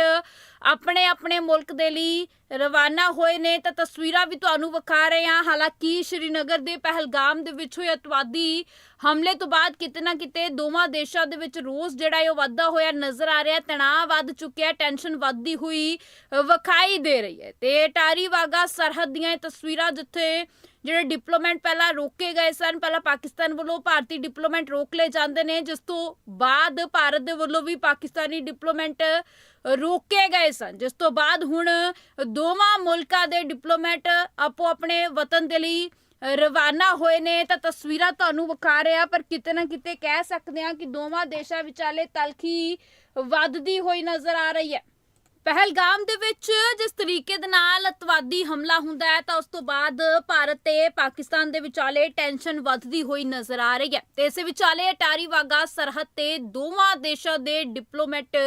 ਆਪਣੇ ਆਪਣੇ ਮੁਲਕ ਦੇ ਲਈ ਰਵਾਨਾ ਹੋਏ ਨੇ। ਤਾਂ ਤਸਵੀਰਾਂ ਵੀ ਤੁਹਾਨੂੰ ਵਿਖਾ ਰਹੇ ਹਾਂ। ਹਾਲਾਂਕਿ ਸ਼੍ਰੀਨਗਰ ਦੇ ਪਹਿਲਗਾਮ ਦੇ ਵਿੱਚ ਹੋਏ ਅਤਵਾਦੀ ਹਮਲੇ ਤੋਂ ਬਾਅਦ ਕਿਤੇ ਨਾ ਕਿਤੇ ਦੋਵਾਂ ਦੇਸ਼ਾਂ ਦੇ ਵਿੱਚ ਰੋਜ਼ ਜਿਹੜਾ ਹੈ ਉਹ ਵਾਧਾ ਹੋਇਆ ਨਜ਼ਰ ਆ ਰਿਹਾ ਤਣਾਅ ਵੱਧ ਚੁੱਕਿਆ ਟੈਨਸ਼ਨ ਵੱਧਦੀ ਹੋਈ ਵਿਖਾਈ ਦੇ ਰਹੀ ਹੈ। ਤੇ ਟਾਰੀ ਵਾਗਾ ਸਰਹੱਦ ਦੀਆਂ ਇਹ ਤਸਵੀਰਾਂ ਜਿੱਥੇ ਜਿਹੜੇ ਡਿਪਲੋਮੈਟ ਪਹਿਲਾਂ ਰੋਕੇ ਗਏ ਸਨ, ਪਹਿਲਾਂ ਪਾਕਿਸਤਾਨ ਵੱਲੋਂ ਭਾਰਤੀ ਡਿਪਲੋਮੈਟ ਰੋਕ ਲਏ ਜਾਂਦੇ ਨੇ, ਜਿਸ ਤੋਂ ਬਾਅਦ ਭਾਰਤ ਦੇ ਵੱਲੋਂ ਵੀ ਪਾਕਿਸਤਾਨੀ ਡਿਪਲੋਮੈਟ ਰੋਕੇ ਗਏ ਸਨ। ਜਿਸ ਤੋਂ ਬਾਅਦ ਹੁਣ ਦੋਵਾਂ ਮੁਲਕਾਂ ਦੇ ਡਿਪਲੋਮੈਟ ਆਪੋ ਆਪਣੇ ਵਤਨ ਦੇ ਲਈ ਰਵਾਨਾ ਹੋਏ ਨੇ। ਤਾਂ ਤਸਵੀਰਾਂ ਤੁਹਾਨੂੰ ਵਿਖਾ ਰਿਹਾ, ਪਰ ਕਿਤੇ ਨਾ ਕਿਤੇ ਕਹਿ ਸਕਦੇ ਹਾਂ ਕਿ ਦੋਵਾਂ ਦੇਸ਼ਾਂ ਵਿਚਾਲੇ ਤਲਖੀ ਵੱਧਦੀ ਹੋਈ ਨਜ਼ਰ ਆ ਰਹੀ ਹੈ। ਪਹਿਲਗਾਮ ਦੇ ਵਿੱਚ ਜਿਸ ਤਰੀਕੇ ਦੇ ਨਾਲ ਅਤਵਾਦੀ ਹਮਲਾ ਹੁੰਦਾ ਹੈ, ਤਾਂ ਉਸ ਤੋਂ ਬਾਅਦ ਭਾਰਤ ਤੇ ਪਾਕਿਸਤਾਨ ਦੇ ਵਿਚਾਲੇ ਟੈਨਸ਼ਨ ਵੱਧਦੀ ਹੋਈ ਨਜ਼ਰ ਆ ਰਹੀ ਹੈ। ਤੇ ਇਸੇ ਵਿਚਾਲੇ ਅਟਾਰੀ ਵਾਗਾ, ਸਰਹੱਦ ਤੇ ਦੋਵਾਂ ਦੇਸ਼ਾਂ ਦੇ ਡਿਪਲੋਮੈਟ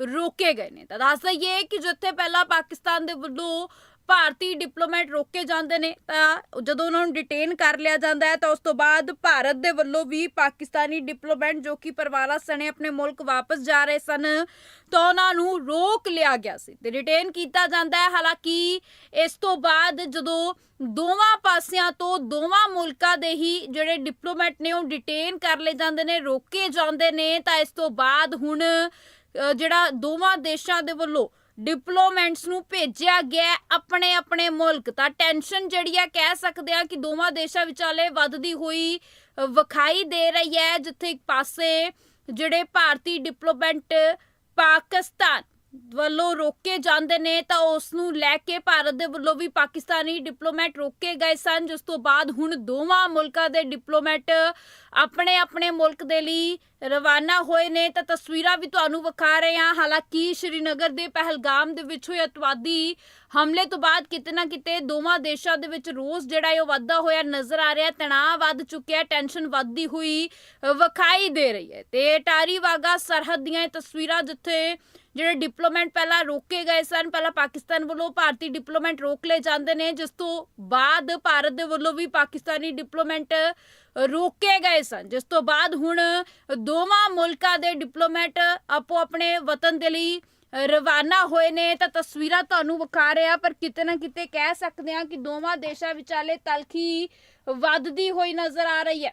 ਰੋਕੇ ਗਏ ਨੇ। ਤਾਂ ਦੱਸ ਦਈਏ ਕਿ ਜਿੱਥੇ ਪਹਿਲਾਂ ਪਾਕਿਸਤਾਨ ਦੇ ਵੱਲੋਂ ਭਾਰਤੀ ਡਿਪਲੋਮੈਟ ਰੋਕੇ ਜਾਂਦੇ ਨੇ, ਤਾਂ ਜਦੋਂ ਉਹਨਾਂ ਨੂੰ ਡਿਟੇਨ ਕਰ ਲਿਆ ਜਾਂਦਾ ਹੈ, ਤਾਂ ਉਸ ਤੋਂ ਬਾਅਦ ਭਾਰਤ ਦੇ ਵੱਲੋਂ ਵੀ ਪਾਕਿਸਤਾਨੀ ਡਿਪਲੋਮੈਟ ਜੋ ਕਿ ਪਰਿਵਾਰਾਂ ਸਣੇ ਆਪਣੇ ਮੁਲਕ ਵਾਪਸ ਜਾ ਰਹੇ ਸਨ, ਤਾਂ ਉਹਨਾਂ ਨੂੰ ਰੋਕ ਲਿਆ ਗਿਆ ਸੀ ਤੇ ਡਿਟੇਨ ਕੀਤਾ ਜਾਂਦਾ ਹੈ। ਹਾਲਾਂਕਿ ਇਸ ਤੋਂ ਬਾਅਦ ਜਦੋਂ ਦੋਵਾਂ ਪਾਸਿਆਂ ਤੋਂ ਦੋਵਾਂ ਮੁਲਕਾਂ ਦੇ ਹੀ ਜਿਹੜੇ ਡਿਪਲੋਮੈਟ ਨੇ ਉਹ ਡਿਟੇਨ ਕਰ ਲਏ ਜਾਂਦੇ ਨੇ, ਰੋਕੇ ਜਾਂਦੇ ਨੇ, ਤਾਂ ਇਸ ਤੋਂ ਬਾਅਦ ਹੁਣ ਜਿਹੜਾ ਦੋਵਾਂ ਦੇਸ਼ਾਂ ਦੇ ਵੱਲੋਂ ਡਿਪਲੋਮੈਂਟਸ ਨੂੰ ਭੇਜਿਆ ਗਿਆ ਆਪਣੇ ਆਪਣੇ ਮੁਲਕ। ਤਾਂ ਟੈਨਸ਼ਨ ਜਿਹੜੀ ਆ ਕਹਿ ਸਕਦੇ ਆ ਕਿ ਦੋਵਾਂ ਦੇਸ਼ਾਂ ਵਿਚਾਲੇ ਵੱਧਦੀ ਹੋਈ ਵਿਖਾਈ ਦੇ ਰਹੀ ਹੈ। ਜਿੱਥੇ ਇੱਕ ਪਾਸੇ ਜਿਹੜੇ ਭਾਰਤੀ ਡਿਪਲੋਮੈਂਟ ਪਾਕਿਸਤਾਨ ਵੱਲੋਂ ਰੋਕੇ ਜਾਂਦੇ ਨੇ, ਤਾਂ ਉਸ ਨੂੰ ਲੈ ਕੇ ਭਾਰਤ ਦੇ ਵੱਲੋਂ ਵੀ ਪਾਕਿਸਤਾਨੀ ਡਿਪਲੋਮੈਟ ਰੋਕੇ ਗਏ ਸਨ, ਜਿਸ ਤੋਂ ਬਾਅਦ ਹੁਣ ਦੋਵਾਂ ਮੁਲਕਾਂ ਦੇ ਡਿਪਲੋਮੈਟ ਆਪਣੇ ਆਪਣੇ ਮੁਲਕ ਦੇ ਲਈ ਰਵਾਨਾ ਹੋਏ ਨੇ। ਤਾਂ ਤਸਵੀਰਾਂ ਵੀ ਤੁਹਾਨੂੰ ਵਿਖਾ ਰਹੇ ਹਾਂ। ਹਾਲਾਂਕਿ ਸ਼੍ਰੀਨਗਰ ਦੇ ਪਹਿਲਗਾਮ ਦੇ ਵਿੱਚ ਹੋਏ ਅਤਵਾਦੀ ਹਮਲੇ ਤੋਂ ਬਾਅਦ ਕਿਤੇ ਨਾ ਕਿਤੇ ਦੋਵਾਂ ਦੇਸ਼ਾਂ ਦੇ ਵਿੱਚ ਰੋਜ਼ ਜਿਹੜਾ ਹੈ ਉਹ ਵਾਧਾ ਹੋਇਆ ਨਜ਼ਰ ਆ ਰਿਹਾ। ਤਣਾਅ ਵੱਧ ਚੁੱਕਿਆ ਟੈਨਸ਼ਨ ਵੱਧਦੀ ਹੋਈ ਵਿਖਾਈ ਦੇ ਰਹੀ ਹੈ। ਤੇ ਟਾਰੀ ਵਾਗਾ ਸਰਹੱਦ ਦੀਆਂ ਤਸਵੀਰਾਂ ਜਿੱਥੇ ਜਿਹੜੇ ਡਿਪਲੋਮੈਂਟ ਪਹਿਲਾਂ ਰੋਕੇ ਗਏ ਸਨ, ਪਹਿਲਾਂ ਪਾਕਿਸਤਾਨ ਵੱਲੋਂ ਭਾਰਤੀ ਡਿਪਲੋਮੈਂਟ ਰੋਕ ਲਏ ਜਾਂਦੇ ਨੇ, ਜਿਸ ਤੋਂ ਬਾਅਦ ਭਾਰਤ ਦੇ ਵੱਲੋਂ ਵੀ ਪਾਕਿਸਤਾਨੀ ਡਿਪਲੋਮੈਂਟ ਰੋਕੇ ਗਏ ਸਨ। ਜਿਸ ਤੋਂ ਬਾਅਦ ਹੁਣ ਦੋਵਾਂ ਮੁਲਕਾਂ ਦੇ ਡਿਪਲੋਮੈਟ ਆਪੋ ਆਪਣੇ ਵਤਨ ਦੇ ਲਈ ਰਵਾਨਾ ਹੋਏ ਨੇ। ਤਾਂ ਤਸਵੀਰਾਂ ਤੁਹਾਨੂੰ ਵਿਖਾ ਰਿਹਾ ਪਰ ਕਿਤੇ ਨਾ ਕਿਤੇ ਕਹਿ ਸਕਦੇ ਹਾਂ ਕਿ ਦੋਵਾਂ ਦੇਸ਼ਾਂ ਵਿਚਾਲੇ ਤਲਖੀ ਵੱਧਦੀ ਹੋਈ ਨਜ਼ਰ ਆ ਰਹੀ ਹੈ।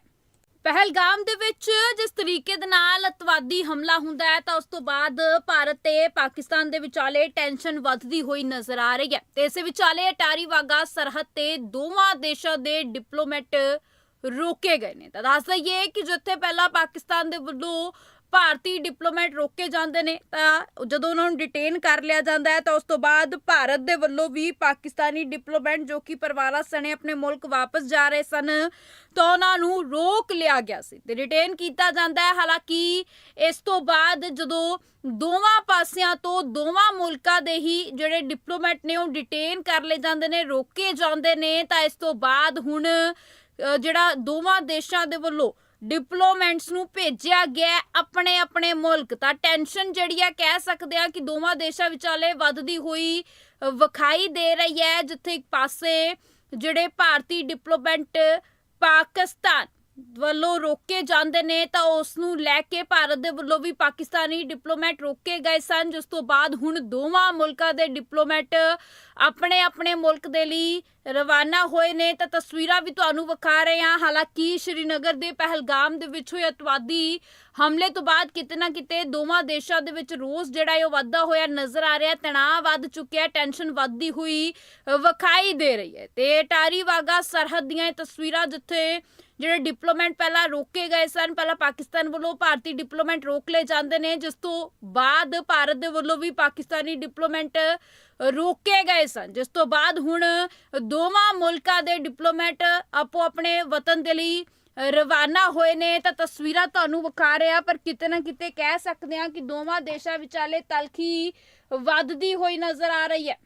ਪਹਿਲਗਾਮ ਦੇ ਵਿੱਚ ਜਿਸ ਤਰੀਕੇ ਦੇ ਨਾਲ ਅਤਵਾਦੀ ਹਮਲਾ ਹੁੰਦਾ ਹੈ, ਤਾਂ ਉਸ ਤੋਂ ਬਾਅਦ ਭਾਰਤ ਤੇ ਪਾਕਿਸਤਾਨ ਦੇ ਵਿਚਾਲੇ ਟੈਨਸ਼ਨ ਵੱਧਦੀ ਹੋਈ ਨਜ਼ਰ ਆ ਰਹੀ ਹੈ। ਤੇ ਇਸੇ ਵਿਚਾਲੇ ਅਟਾਰੀ ਵਾਗਾ, ਸਰਹੱਦ ਤੇ ਦੋਵਾਂ ਦੇਸ਼ਾਂ ਦੇ ਡਿਪਲੋਮੈਟ ਰੋਕੇ ਗਏ ਨੇ। ਤਾਂ ਦੱਸ ਦਈਏ ਕਿ ਜਿੱਥੇ ਪਹਿਲਾਂ ਪਾਕਿਸਤਾਨ ਦੇ ਵੱਲੋਂ ਭਾਰਤੀ ਡਿਪਲੋਮੈਟ ਰੋਕੇ ਜਾਂਦੇ ਨੇ, ਤਾਂ ਜਦੋਂ ਉਹਨਾਂ ਨੂੰ ਡਿਟੇਨ ਕਰ ਲਿਆ ਜਾਂਦਾ ਹੈ, ਤਾਂ ਉਸ ਤੋਂ ਬਾਅਦ ਭਾਰਤ ਦੇ ਵੱਲੋਂ ਵੀ ਪਾਕਿਸਤਾਨੀ ਡਿਪਲੋਮੈਟ ਜੋ ਕਿ ਪਰਿਵਾਰਾਂ ਸਣੇ ਆਪਣੇ ਮੁਲਕ ਵਾਪਸ ਜਾ ਰਹੇ ਸਨ, ਤਾਂ ਉਹਨਾਂ ਨੂੰ ਰੋਕ ਲਿਆ ਗਿਆ ਸੀ ਤੇ ਡਿਟੇਨ ਕੀਤਾ ਜਾਂਦਾ ਹੈ। ਹਾਲਾਂਕਿ ਇਸ ਤੋਂ ਬਾਅਦ ਜਦੋਂ ਦੋਵਾਂ ਪਾਸਿਆਂ ਤੋਂ ਦੋਵਾਂ ਮੁਲਕਾਂ ਦੇ ਹੀ ਜਿਹੜੇ ਡਿਪਲੋਮੈਟ ਨੇ ਉਹ ਡਿਟੇਨ ਕਰ ਲਏ ਜਾਂਦੇ ਨੇ, ਰੋਕੇ ਜਾਂਦੇ ਨੇ, ਤਾਂ ਇਸ ਤੋਂ ਬਾਅਦ ਹੁਣ ਜਿਹੜਾ ਦੋਵਾਂ ਦੇਸ਼ਾਂ ਦੇ ਵੱਲੋਂ ਡਿਪਲੋਮੈਂਟਸ ਨੂੰ ਭੇਜਿਆ ਗਿਆ ਆਪਣੇ ਆਪਣੇ ਮੁਲਕ। ਤਾਂ ਟੈਨਸ਼ਨ ਜਿਹੜੀ ਆ, ਕਹਿ ਸਕਦੇ ਆ ਕਿ ਦੋਵਾਂ ਦੇਸ਼ਾਂ ਵਿਚਾਲੇ ਵੱਧਦੀ ਹੋਈ ਵਿਖਾਈ ਦੇ ਰਹੀ ਹੈ। ਜਿੱਥੇ ਇੱਕ ਪਾਸੇ ਜਿਹੜੇ ਭਾਰਤੀ ਡਿਪਲੋਮੈਂਟ ਪਾਕਿਸਤਾਨ ਵੱਲੋਂ ਰੋਕੇ ਜਾਂਦੇ ਨੇ, ਤਾਂ ਉਸ ਨੂੰ ਲੈ ਕੇ ਭਾਰਤ ਦੇ ਵੱਲੋਂ ਵੀ ਪਾਕਿਸਤਾਨੀ ਡਿਪਲੋਮੈਟ ਰੋਕੇ ਗਏ ਸਨ, ਜਿਸ ਤੋਂ ਬਾਅਦ ਹੁਣ ਦੋਵਾਂ ਮੁਲਕਾਂ ਦੇ ਡਿਪਲੋਮੈਟ ਆਪਣੇ ਆਪਣੇ ਮੁਲਕ ਦੇ ਲਈ ਰਵਾਨਾ ਹੋਏ ਨੇ। ਤਾਂ ਤਸਵੀਰਾਂ ਵੀ ਤੁਹਾਨੂੰ ਵਿਖਾ ਰਹੇ ਹਾਂ। ਹਾਲਾਂਕਿ ਸ਼੍ਰੀਨਗਰ ਦੇ ਪਹਿਲਗਾਮ ਦੇ ਵਿੱਚ ਹੋਏ ਅਤਵਾਦੀ ਹਮਲੇ ਤੋਂ ਬਾਅਦ ਕਿਤੇ ਨਾ ਕਿਤੇ ਦੋਵਾਂ ਦੇਸ਼ਾਂ ਦੇ ਵਿੱਚ ਰੋਸ ਜਿਹੜਾ ਹੈ ਉਹ ਵਾਧਾ ਹੋਇਆ ਨਜ਼ਰ ਆ ਰਿਹਾ। ਤਣਾਅ ਵੱਧ ਚੁੱਕਿਆ, ਟੈਨਸ਼ਨ ਵੱਧਦੀ ਹੋਈ ਵਿਖਾਈ ਦੇ ਰਹੀ ਹੈ। ਤੇ ਟਾਰੀ ਵਾਗਾ ਸਰਹੱਦ ਦੀਆਂ ਇਹ ਤਸਵੀਰਾਂ ਜਿੱਥੇ ਜਿਹੜੇ ਡਿਪਲੋਮੈਂਟ ਪਹਿਲਾਂ ਰੋਕੇ ਗਏ ਸਨ, ਪਹਿਲਾਂ ਪਾਕਿਸਤਾਨ ਵੱਲੋਂ ਭਾਰਤੀ ਡਿਪਲੋਮੈਟ ਰੋਕ ਲਏ ਜਾਂਦੇ ਨੇ, ਜਿਸ ਤੋਂ ਬਾਅਦ ਭਾਰਤ ਦੇ ਵੱਲੋਂ ਵੀ ਪਾਕਿਸਤਾਨੀ ਡਿਪਲੋਮੈਂਟ ਰੋਕੇ ਗਏ ਸਨ। ਜਿਸ ਤੋਂ ਬਾਅਦ ਹੁਣ ਦੋਵਾਂ ਮੁਲਕਾਂ ਦੇ ਡਿਪਲੋਮੈਟ ਆਪੋ ਆਪਣੇ ਵਤਨ ਦੇ ਲਈ ਰਵਾਨਾ ਹੋਏ ਨੇ। ਤਾਂ ਤਸਵੀਰਾਂ ਤੁਹਾਨੂੰ ਵਿਖਾ ਰਿਹਾ, ਪਰ ਕਿਤੇ ਨਾ ਕਿਤੇ ਕਹਿ ਸਕਦੇ ਹਾਂ ਕਿ ਦੋਵਾਂ ਦੇਸ਼ਾਂ ਵਿਚਾਲੇ ਤਲਖੀ ਵੱਧਦੀ ਹੋਈ ਨਜ਼ਰ ਆ ਰਹੀ ਹੈ।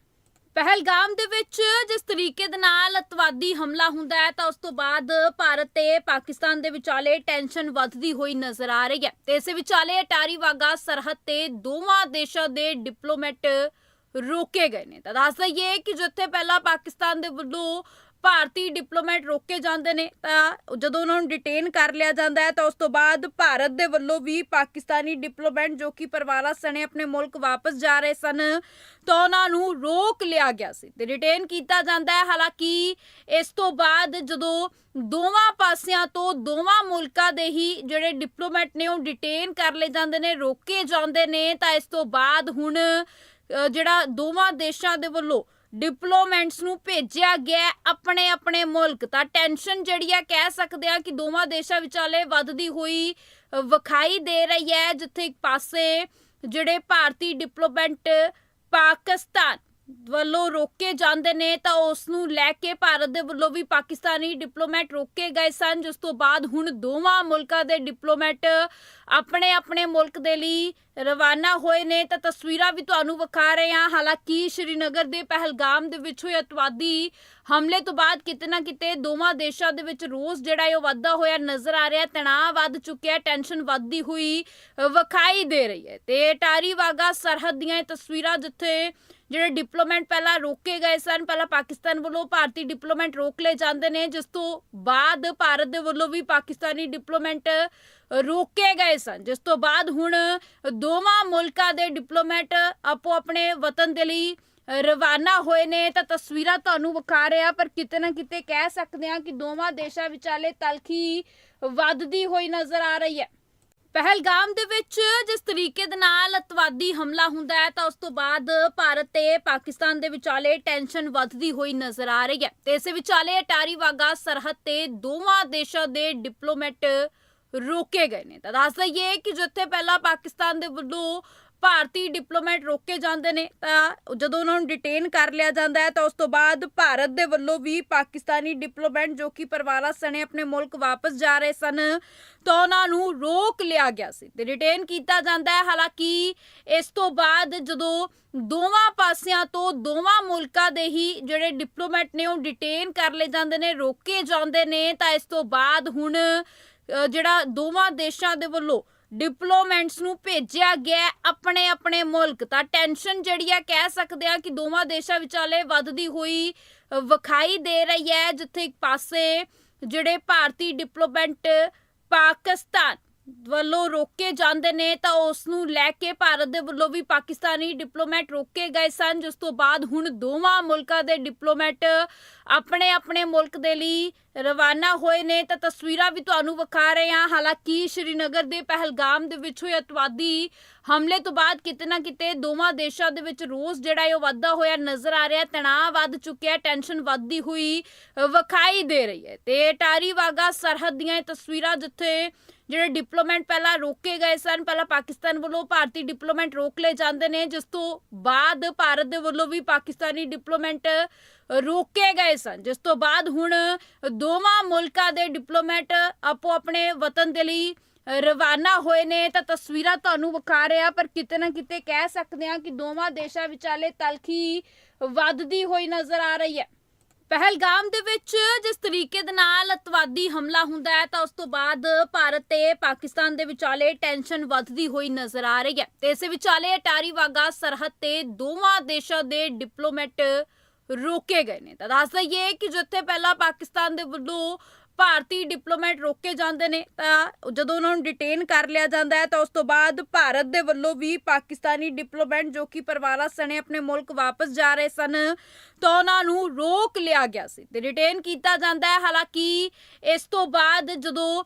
ਪਹਿਲਗਾਮ ਦੇ ਵਿੱਚ ਜਿਸ ਤਰੀਕੇ ਦੇ ਨਾਲ ਅਤਵਾਦੀ ਹਮਲਾ ਹੁੰਦਾ ਹੈ, ਤਾਂ ਉਸ ਤੋਂ ਬਾਅਦ ਭਾਰਤ ਤੇ ਪਾਕਿਸਤਾਨ ਦੇ ਵਿਚਾਲੇ ਟੈਨਸ਼ਨ ਵੱਧਦੀ ਹੋਈ ਨਜ਼ਰ ਆ ਰਹੀ ਹੈ। ਤੇ ਇਸੇ ਵਿਚਾਲੇ ਅਟਾਰੀ ਵਾਗਾ, ਸਰਹੱਦ ਤੇ ਦੋਵਾਂ ਦੇਸ਼ਾਂ ਦੇ ਡਿਪਲੋਮੈਟ ਰੋਕੇ ਗਏ ਨੇ। ਤਾਂ ਦੱਸ ਦਈਏ ਕਿ ਜਿੱਥੇ ਪਹਿਲਾਂ ਪਾਕਿਸਤਾਨ ਦੇ ਵੱਲੋਂ ਭਾਰਤੀ ਡਿਪਲੋਮੈਟ ਰੋਕੇ ਜਾਂਦੇ ਨੇ, ਤਾਂ ਜਦੋਂ ਉਹਨਾਂ ਨੂੰ ਡਿਟੇਨ ਕਰ ਲਿਆ ਜਾਂਦਾ ਹੈ, ਤਾਂ ਉਸ ਤੋਂ ਬਾਅਦ ਭਾਰਤ ਦੇ ਵੱਲੋਂ ਵੀ ਪਾਕਿਸਤਾਨੀ ਡਿਪਲੋਮੈਟ ਜੋ ਕਿ ਪਰਵਾਲਾ ਸਣੇ ਆਪਣੇ ਮੁਲਕ ਵਾਪਸ ਜਾ ਰਹੇ ਸਨ, ਤਾਂ ਉਹਨਾਂ ਨੂੰ ਰੋਕ ਲਿਆ ਗਿਆ ਸੀ ਤੇ ਡਿਟੇਨ ਕੀਤਾ ਜਾਂਦਾ ਹੈ। ਹਾਲਾਂਕਿ ਇਸ ਤੋਂ ਬਾਅਦ ਜਦੋਂ ਦੋਵਾਂ ਪਾਸਿਆਂ ਤੋਂ ਦੋਵਾਂ ਮੁਲਕਾਂ ਦੇ ਹੀ ਜਿਹੜੇ ਡਿਪਲੋਮੈਟ ਨੇ ਉਹ ਡਿਟੇਨ ਕਰ ਲਏ ਜਾਂਦੇ ਨੇ, ਰੋਕੇ ਜਾਂਦੇ ਨੇ, ਤਾਂ ਇਸ ਤੋਂ ਬਾਅਦ ਹੁਣ ਜਿਹੜਾ ਦੋਵਾਂ ਦੇਸ਼ਾਂ ਦੇ ਵੱਲੋਂ ਡਿਪਲੋਮੈਂਟਸ ਨੂੰ ਭੇਜਿਆ ਗਿਆ ਆਪਣੇ ਆਪਣੇ ਮੁਲਕ। ਤਾਂ ਟੈਨਸ਼ਨ ਜਿਹੜੀ ਹੈ ਕਹਿ ਸਕਦੇ ਆ ਕਿ ਦੋਵਾਂ ਦੇਸ਼ਾਂ ਵਿਚਾਲੇ ਵੱਧਦੀ ਹੋਈ ਵਿਖਾਈ ਦੇ ਰਹੀ ਹੈ, ਜਿੱਥੇ ਇੱਕ ਪਾਸੇ ਜਿਹੜੇ ਭਾਰਤੀ ਡਿਪਲੋਮੈਂਟ ਪਾਕਿਸਤਾਨ ਵੱਲੋਂ ਰੋਕੇ ਜਾਂਦੇ ਨੇ, ਤਾਂ ਉਸ ਨੂੰ ਲੈ ਕੇ ਭਾਰਤ ਦੇ ਵੱਲੋਂ ਵੀ ਪਾਕਿਸਤਾਨੀ ਡਿਪਲੋਮੈਟ ਰੋਕੇ ਗਏ ਸਨ, ਜਿਸ ਤੋਂ ਬਾਅਦ ਹੁਣ ਦੋਵਾਂ ਮੁਲਕਾਂ ਦੇ ਡਿਪਲੋਮੈਟ ਆਪਣੇ ਆਪਣੇ ਮੁਲਕ ਦੇ ਲਈ ਰਵਾਨਾ ਹੋਏ ਨੇ ਤਾਂ ਤਸਵੀਰਾਂ ਵੀ ਤੁਹਾਨੂੰ ਵਿਖਾ ਰਹੇ ਹਾਂ। ਹਾਲਾਂਕਿ ਸ਼੍ਰੀਨਗਰ ਦੇ ਪਹਿਲਗਾਮ ਦੇ ਵਿੱਚ ਹੋਏ ਅਤਵਾਦੀ ਹਮਲੇ ਤੋਂ ਬਾਅਦ ਕਿਤੇ ਨਾ ਕਿਤੇ ਦੋਵਾਂ ਦੇਸ਼ਾਂ ਦੇ ਵਿੱਚ ਰੋਸ ਜਿਹੜਾ ਹੈ ਉਹ ਵਾਧਾ ਹੋਇਆ ਨਜ਼ਰ ਆ ਰਿਹਾ ਤਣਾਅ ਵੱਧ ਚੁੱਕਿਆ ਟੈਨਸ਼ਨ ਵੱਧਦੀ ਹੋਈ ਵਿਖਾਈ ਦੇ ਰਹੀ ਹੈ। ਤੇ ਟਾਰੀ ਵਾਗਾ ਸਰਹੱਦ ਦੀਆਂ ਇਹ ਤਸਵੀਰਾਂ ਜਿੱਥੇ ਜਿਹੜੇ ਡਿਪਲੋਮੈਂਟ ਪਹਿਲਾਂ ਰੋਕੇ ਗਏ ਸਨ, ਪਹਿਲਾਂ ਪਾਕਿਸਤਾਨ ਵੱਲੋਂ ਭਾਰਤੀ ਡਿਪਲੋਮੈਂਟ ਰੋਕ ਲਏ ਜਾਂਦੇ ਨੇ, ਜਿਸ ਤੋਂ ਬਾਅਦ ਭਾਰਤ ਦੇ ਵੱਲੋਂ ਵੀ ਪਾਕਿਸਤਾਨੀ ਡਿਪਲੋਮੈਂਟ ਰੋਕੇ ਗਏ ਸਨ। ਜਿਸ ਤੋਂ ਬਾਅਦ ਹੁਣ ਦੋਵਾਂ ਮੁਲਕਾਂ ਦੇ ਡਿਪਲੋਮੈਟ ਆਪੋ ਆਪਣੇ ਵਤਨ ਦੇ ਲਈ ਰਵਾਨਾ ਹੋਏ ਨੇ। ਤਾਂ ਤਸਵੀਰਾਂ ਤੁਹਾਨੂੰ ਵਿਖਾ ਰਿਹਾ, ਪਰ ਕਿਤੇ ਨਾ ਕਿਤੇ ਕਹਿ ਸਕਦੇ ਹਾਂ ਕਿ ਦੋਵਾਂ ਦੇਸ਼ਾਂ ਵਿਚਾਲੇ ਤਲਖੀ ਵੱਧਦੀ ਹੋਈ ਨਜ਼ਰ ਆ ਰਹੀ ਹੈ। ਪਹਿਲਗਾਮ ਦੇ ਵਿੱਚ ਜਿਸ ਤਰੀਕੇ ਦੇ ਨਾਲ ਅਤਵਾਦੀ ਹਮਲਾ ਹੁੰਦਾ ਹੈ, ਤਾਂ ਉਸ ਤੋਂ ਬਾਅਦ ਭਾਰਤ ਤੇ ਪਾਕਿਸਤਾਨ ਦੇ ਵਿਚਾਲੇ ਟੈਨਸ਼ਨ ਵੱਧਦੀ ਹੋਈ ਨਜ਼ਰ ਆ ਰਹੀ ਹੈ। ਤੇ ਇਸੇ ਵਿਚਾਲੇ ਅਟਾਰੀ ਵਾਗਾ, ਸਰਹੱਦ ਤੇ ਦੋਵਾਂ ਦੇਸ਼ਾਂ ਦੇ ਡਿਪਲੋਮੈਟ ਰੋਕੇ ਗਏ ਨੇ। ਤਾਂ ਦੱਸ ਦਈਏ ਕਿ ਜਿੱਥੇ ਪਹਿਲਾਂ ਪਾਕਿਸਤਾਨ ਦੇ ਵੱਲੋਂ ਭਾਰਤੀ ਡਿਪਲੋਮੈਟ ਰੋਕੇ ਜਾਂਦੇ ਨੇ, ਤਾਂ ਜਦੋਂ ਉਹਨਾਂ ਨੂੰ ਡਿਟੇਨ ਕਰ ਲਿਆ ਜਾਂਦਾ ਹੈ, ਤਾਂ ਉਸ ਤੋਂ ਬਾਅਦ ਭਾਰਤ ਦੇ ਵੱਲੋਂ ਵੀ ਪਾਕਿਸਤਾਨੀ ਡਿਪਲੋਮੈਟ ਜੋ ਕਿ ਪਰਿਵਾਰਾਂ ਸਣੇ ਆਪਣੇ ਮੁਲਕ ਵਾਪਸ ਜਾ ਰਹੇ ਸਨ, ਤਾਂ ਉਹਨਾਂ ਨੂੰ ਰੋਕ ਲਿਆ ਗਿਆ ਸੀ ਤੇ ਡਿਟੇਨ ਕੀਤਾ ਜਾਂਦਾ ਹੈ। ਹਾਲਾਂਕਿ ਇਸ ਤੋਂ ਬਾਅਦ ਜਦੋਂ ਦੋਵਾਂ ਪਾਸਿਆਂ ਤੋਂ ਦੋਵਾਂ ਮੁਲਕਾਂ ਦੇ ਹੀ ਜਿਹੜੇ ਡਿਪਲੋਮੈਟ ਨੇ ਉਹ ਡਿਟੇਨ ਕਰ ਲਏ ਜਾਂਦੇ ਨੇ, ਰੋਕੇ ਜਾਂਦੇ ਨੇ, ਤਾਂ ਇਸ ਤੋਂ ਬਾਅਦ ਹੁਣ ਜਿਹੜਾ ਦੋਵਾਂ ਦੇਸ਼ਾਂ ਦੇ ਵੱਲੋਂ ਡਿਪਲੋਮੈਂਟਸ ਨੂੰ ਭੇਜਿਆ ਗਿਆ ਆਪਣੇ ਆਪਣੇ ਮੁਲਕ, ਤਾਂ ਟੈਨਸ਼ਨ ਜਿਹੜੀ ਹੈ ਕਹਿ ਸਕਦੇ ਆ ਕਿ ਦੋਵਾਂ ਦੇਸ਼ਾਂ ਵਿਚਾਲੇ ਵੱਧਦੀ ਹੋਈ ਵਿਖਾਈ ਦੇ ਰਹੀ ਹੈ, ਜਿੱਥੇ ਇੱਕ ਪਾਸੇ ਜਿਹੜੇ ਭਾਰਤੀ ਡਿਪਲੋਮੈਂਟ ਪਾਕਿਸਤਾਨ ਵੱਲੋਂ ਰੋਕੇ ਜਾਂਦੇ ਨੇ, ਤਾਂ ਉਸ ਨੂੰ ਲੈ ਕੇ ਭਾਰਤ ਦੇ ਵੱਲੋਂ ਵੀ ਪਾਕਿਸਤਾਨੀ ਡਿਪਲੋਮੈਟ ਰੋਕੇ ਗਏ ਸਨ, ਜਿਸ ਤੋਂ ਬਾਅਦ ਹੁਣ ਦੋਵਾਂ ਮੁਲਕਾਂ ਦੇ ਡਿਪਲੋਮੈਟ ਆਪਣੇ ਆਪਣੇ ਮੁਲਕ ਦੇ ਲਈ ਰਵਾਨਾ ਹੋਏ ਨੇ। ਤਾਂ ਤਸਵੀਰਾਂ ਵੀ ਤੁਹਾਨੂੰ ਵਿਖਾ ਰਹੇ ਹਾਂ। ਹਾਲਾਂਕਿ ਸ਼੍ਰੀਨਗਰ ਦੇ ਪਹਿਲਗਾਮ ਦੇ ਵਿੱਚ ਹੋਏ ਅਤਵਾਦੀ ਹਮਲੇ ਤੋਂ ਬਾਅਦ ਕਿਤੇ ਨਾ ਕਿਤੇ ਦੋਵਾਂ ਦੇਸ਼ਾਂ ਦੇ ਵਿੱਚ ਰੋਜ਼ ਜਿਹੜਾ ਹੈ ਉਹ ਵਾਧਾ ਹੋਇਆ ਨਜ਼ਰ ਆ ਰਿਹਾ। ਤਣਾਅ ਵੱਧ ਚੁੱਕਿਆ, ਟੈਨਸ਼ਨ ਵੱਧਦੀ ਹੋਈ ਵਿਖਾਈ ਦੇ ਰਹੀ ਹੈ। ਤੇ ਟਾਰੀ ਵਾਗਾ ਸਰਹੱਦ ਦੀਆਂ ਇਹ ਤਸਵੀਰਾਂ ਜਿੱਥੇ ਜਿਹੜੇ ਡਿਪਲੋਮੈਂਟ ਪਹਿਲਾਂ ਰੋਕੇ ਗਏ ਸਨ, ਪਹਿਲਾਂ ਪਾਕਿਸਤਾਨ ਵੱਲੋਂ ਭਾਰਤੀ ਡਿਪਲੋਮੈਟ ਰੋਕ ਲਏ ਜਾਂਦੇ ਨੇ, ਜਿਸ ਤੋਂ ਬਾਅਦ ਭਾਰਤ ਦੇ ਵੱਲੋਂ ਵੀ ਪਾਕਿਸਤਾਨੀ ਡਿਪਲੋਮੈਂਟ ਰੋਕੇ ਗਏ ਸਨ। ਜਿਸ ਤੋਂ ਬਾਅਦ ਹੁਣ ਦੋਵਾਂ ਮੁਲਕਾਂ ਦੇ ਡਿਪਲੋਮੈਟ ਆਪੋ ਆਪਣੇ ਵਤਨ ਦੇ ਲਈ ਰਵਾਨਾ ਹੋਏ ਨੇ। ਤਾਂ ਤਸਵੀਰਾਂ ਤੁਹਾਨੂੰ ਵਿਖਾ ਰਿਹਾ, ਪਰ ਕਿਤੇ ਨਾ ਕਿਤੇ ਕਹਿ ਸਕਦੇ ਹਾਂ ਕਿ ਦੋਵਾਂ ਦੇਸ਼ਾਂ ਵਿਚਾਲੇ ਤਲਖੀ ਵੱਧਦੀ ਹੋਈ ਨਜ਼ਰ ਆ ਰਹੀ ਹੈ। ਪਹਿਲਗਾਮ ਦੇ ਵਿੱਚ ਜਿਸ ਤਰੀਕੇ ਦੇ ਨਾਲ ਅਤਵਾਦੀ ਹਮਲਾ ਹੁੰਦਾ ਹੈ, ਤਾਂ ਉਸ ਤੋਂ ਬਾਅਦ ਭਾਰਤ ਤੇ ਪਾਕਿਸਤਾਨ ਦੇ ਵਿਚਾਲੇ ਟੈਨਸ਼ਨ ਵੱਧਦੀ ਹੋਈ ਨਜ਼ਰ ਆ ਰਹੀ ਹੈ। ਤੇ ਇਸੇ ਵਿਚਾਲੇ ਅਟਾਰੀ ਵਾਗਾ, ਸਰਹੱਦ ਤੇ ਦੋਵਾਂ ਦੇਸ਼ਾਂ ਦੇ ਡਿਪਲੋਮੈਟ ਰੋਕੇ ਗਏ ਨੇ। ਤਾਂ ਦੱਸ ਦਈਏ ਕਿ ਜਿੱਥੇ ਪਹਿਲਾਂ ਪਾਕਿਸਤਾਨ ਦੇ ਵੱਲੋਂ ਭਾਰਤੀ ਡਿਪਲੋਮੈਟ ਰੋਕੇ ਜਾਂਦੇ ਨੇ, ਤਾਂ ਜਦੋਂ ਉਹਨਾਂ ਨੂੰ ਡਿਟੇਨ ਕਰ ਲਿਆ ਜਾਂਦਾ ਹੈ, ਤਾਂ ਉਸ ਤੋਂ ਬਾਅਦ ਭਾਰਤ ਦੇ ਵੱਲੋਂ ਵੀ ਪਾਕਿਸਤਾਨੀ ਡਿਪਲੋਮੈਟ ਜੋ ਕਿ ਪਰਿਵਾਰਾਂ ਸਣੇ ਆਪਣੇ ਮੁਲਕ ਵਾਪਸ ਜਾ ਰਹੇ ਸਨ, ਤਾਂ ਉਹਨਾਂ ਨੂੰ ਰੋਕ ਲਿਆ ਗਿਆ ਸੀ ਤੇ ਡਿਟੇਨ ਕੀਤਾ ਜਾਂਦਾ ਹੈ। ਹਾਲਾਂਕਿ ਇਸ ਤੋਂ ਬਾਅਦ ਜਦੋਂ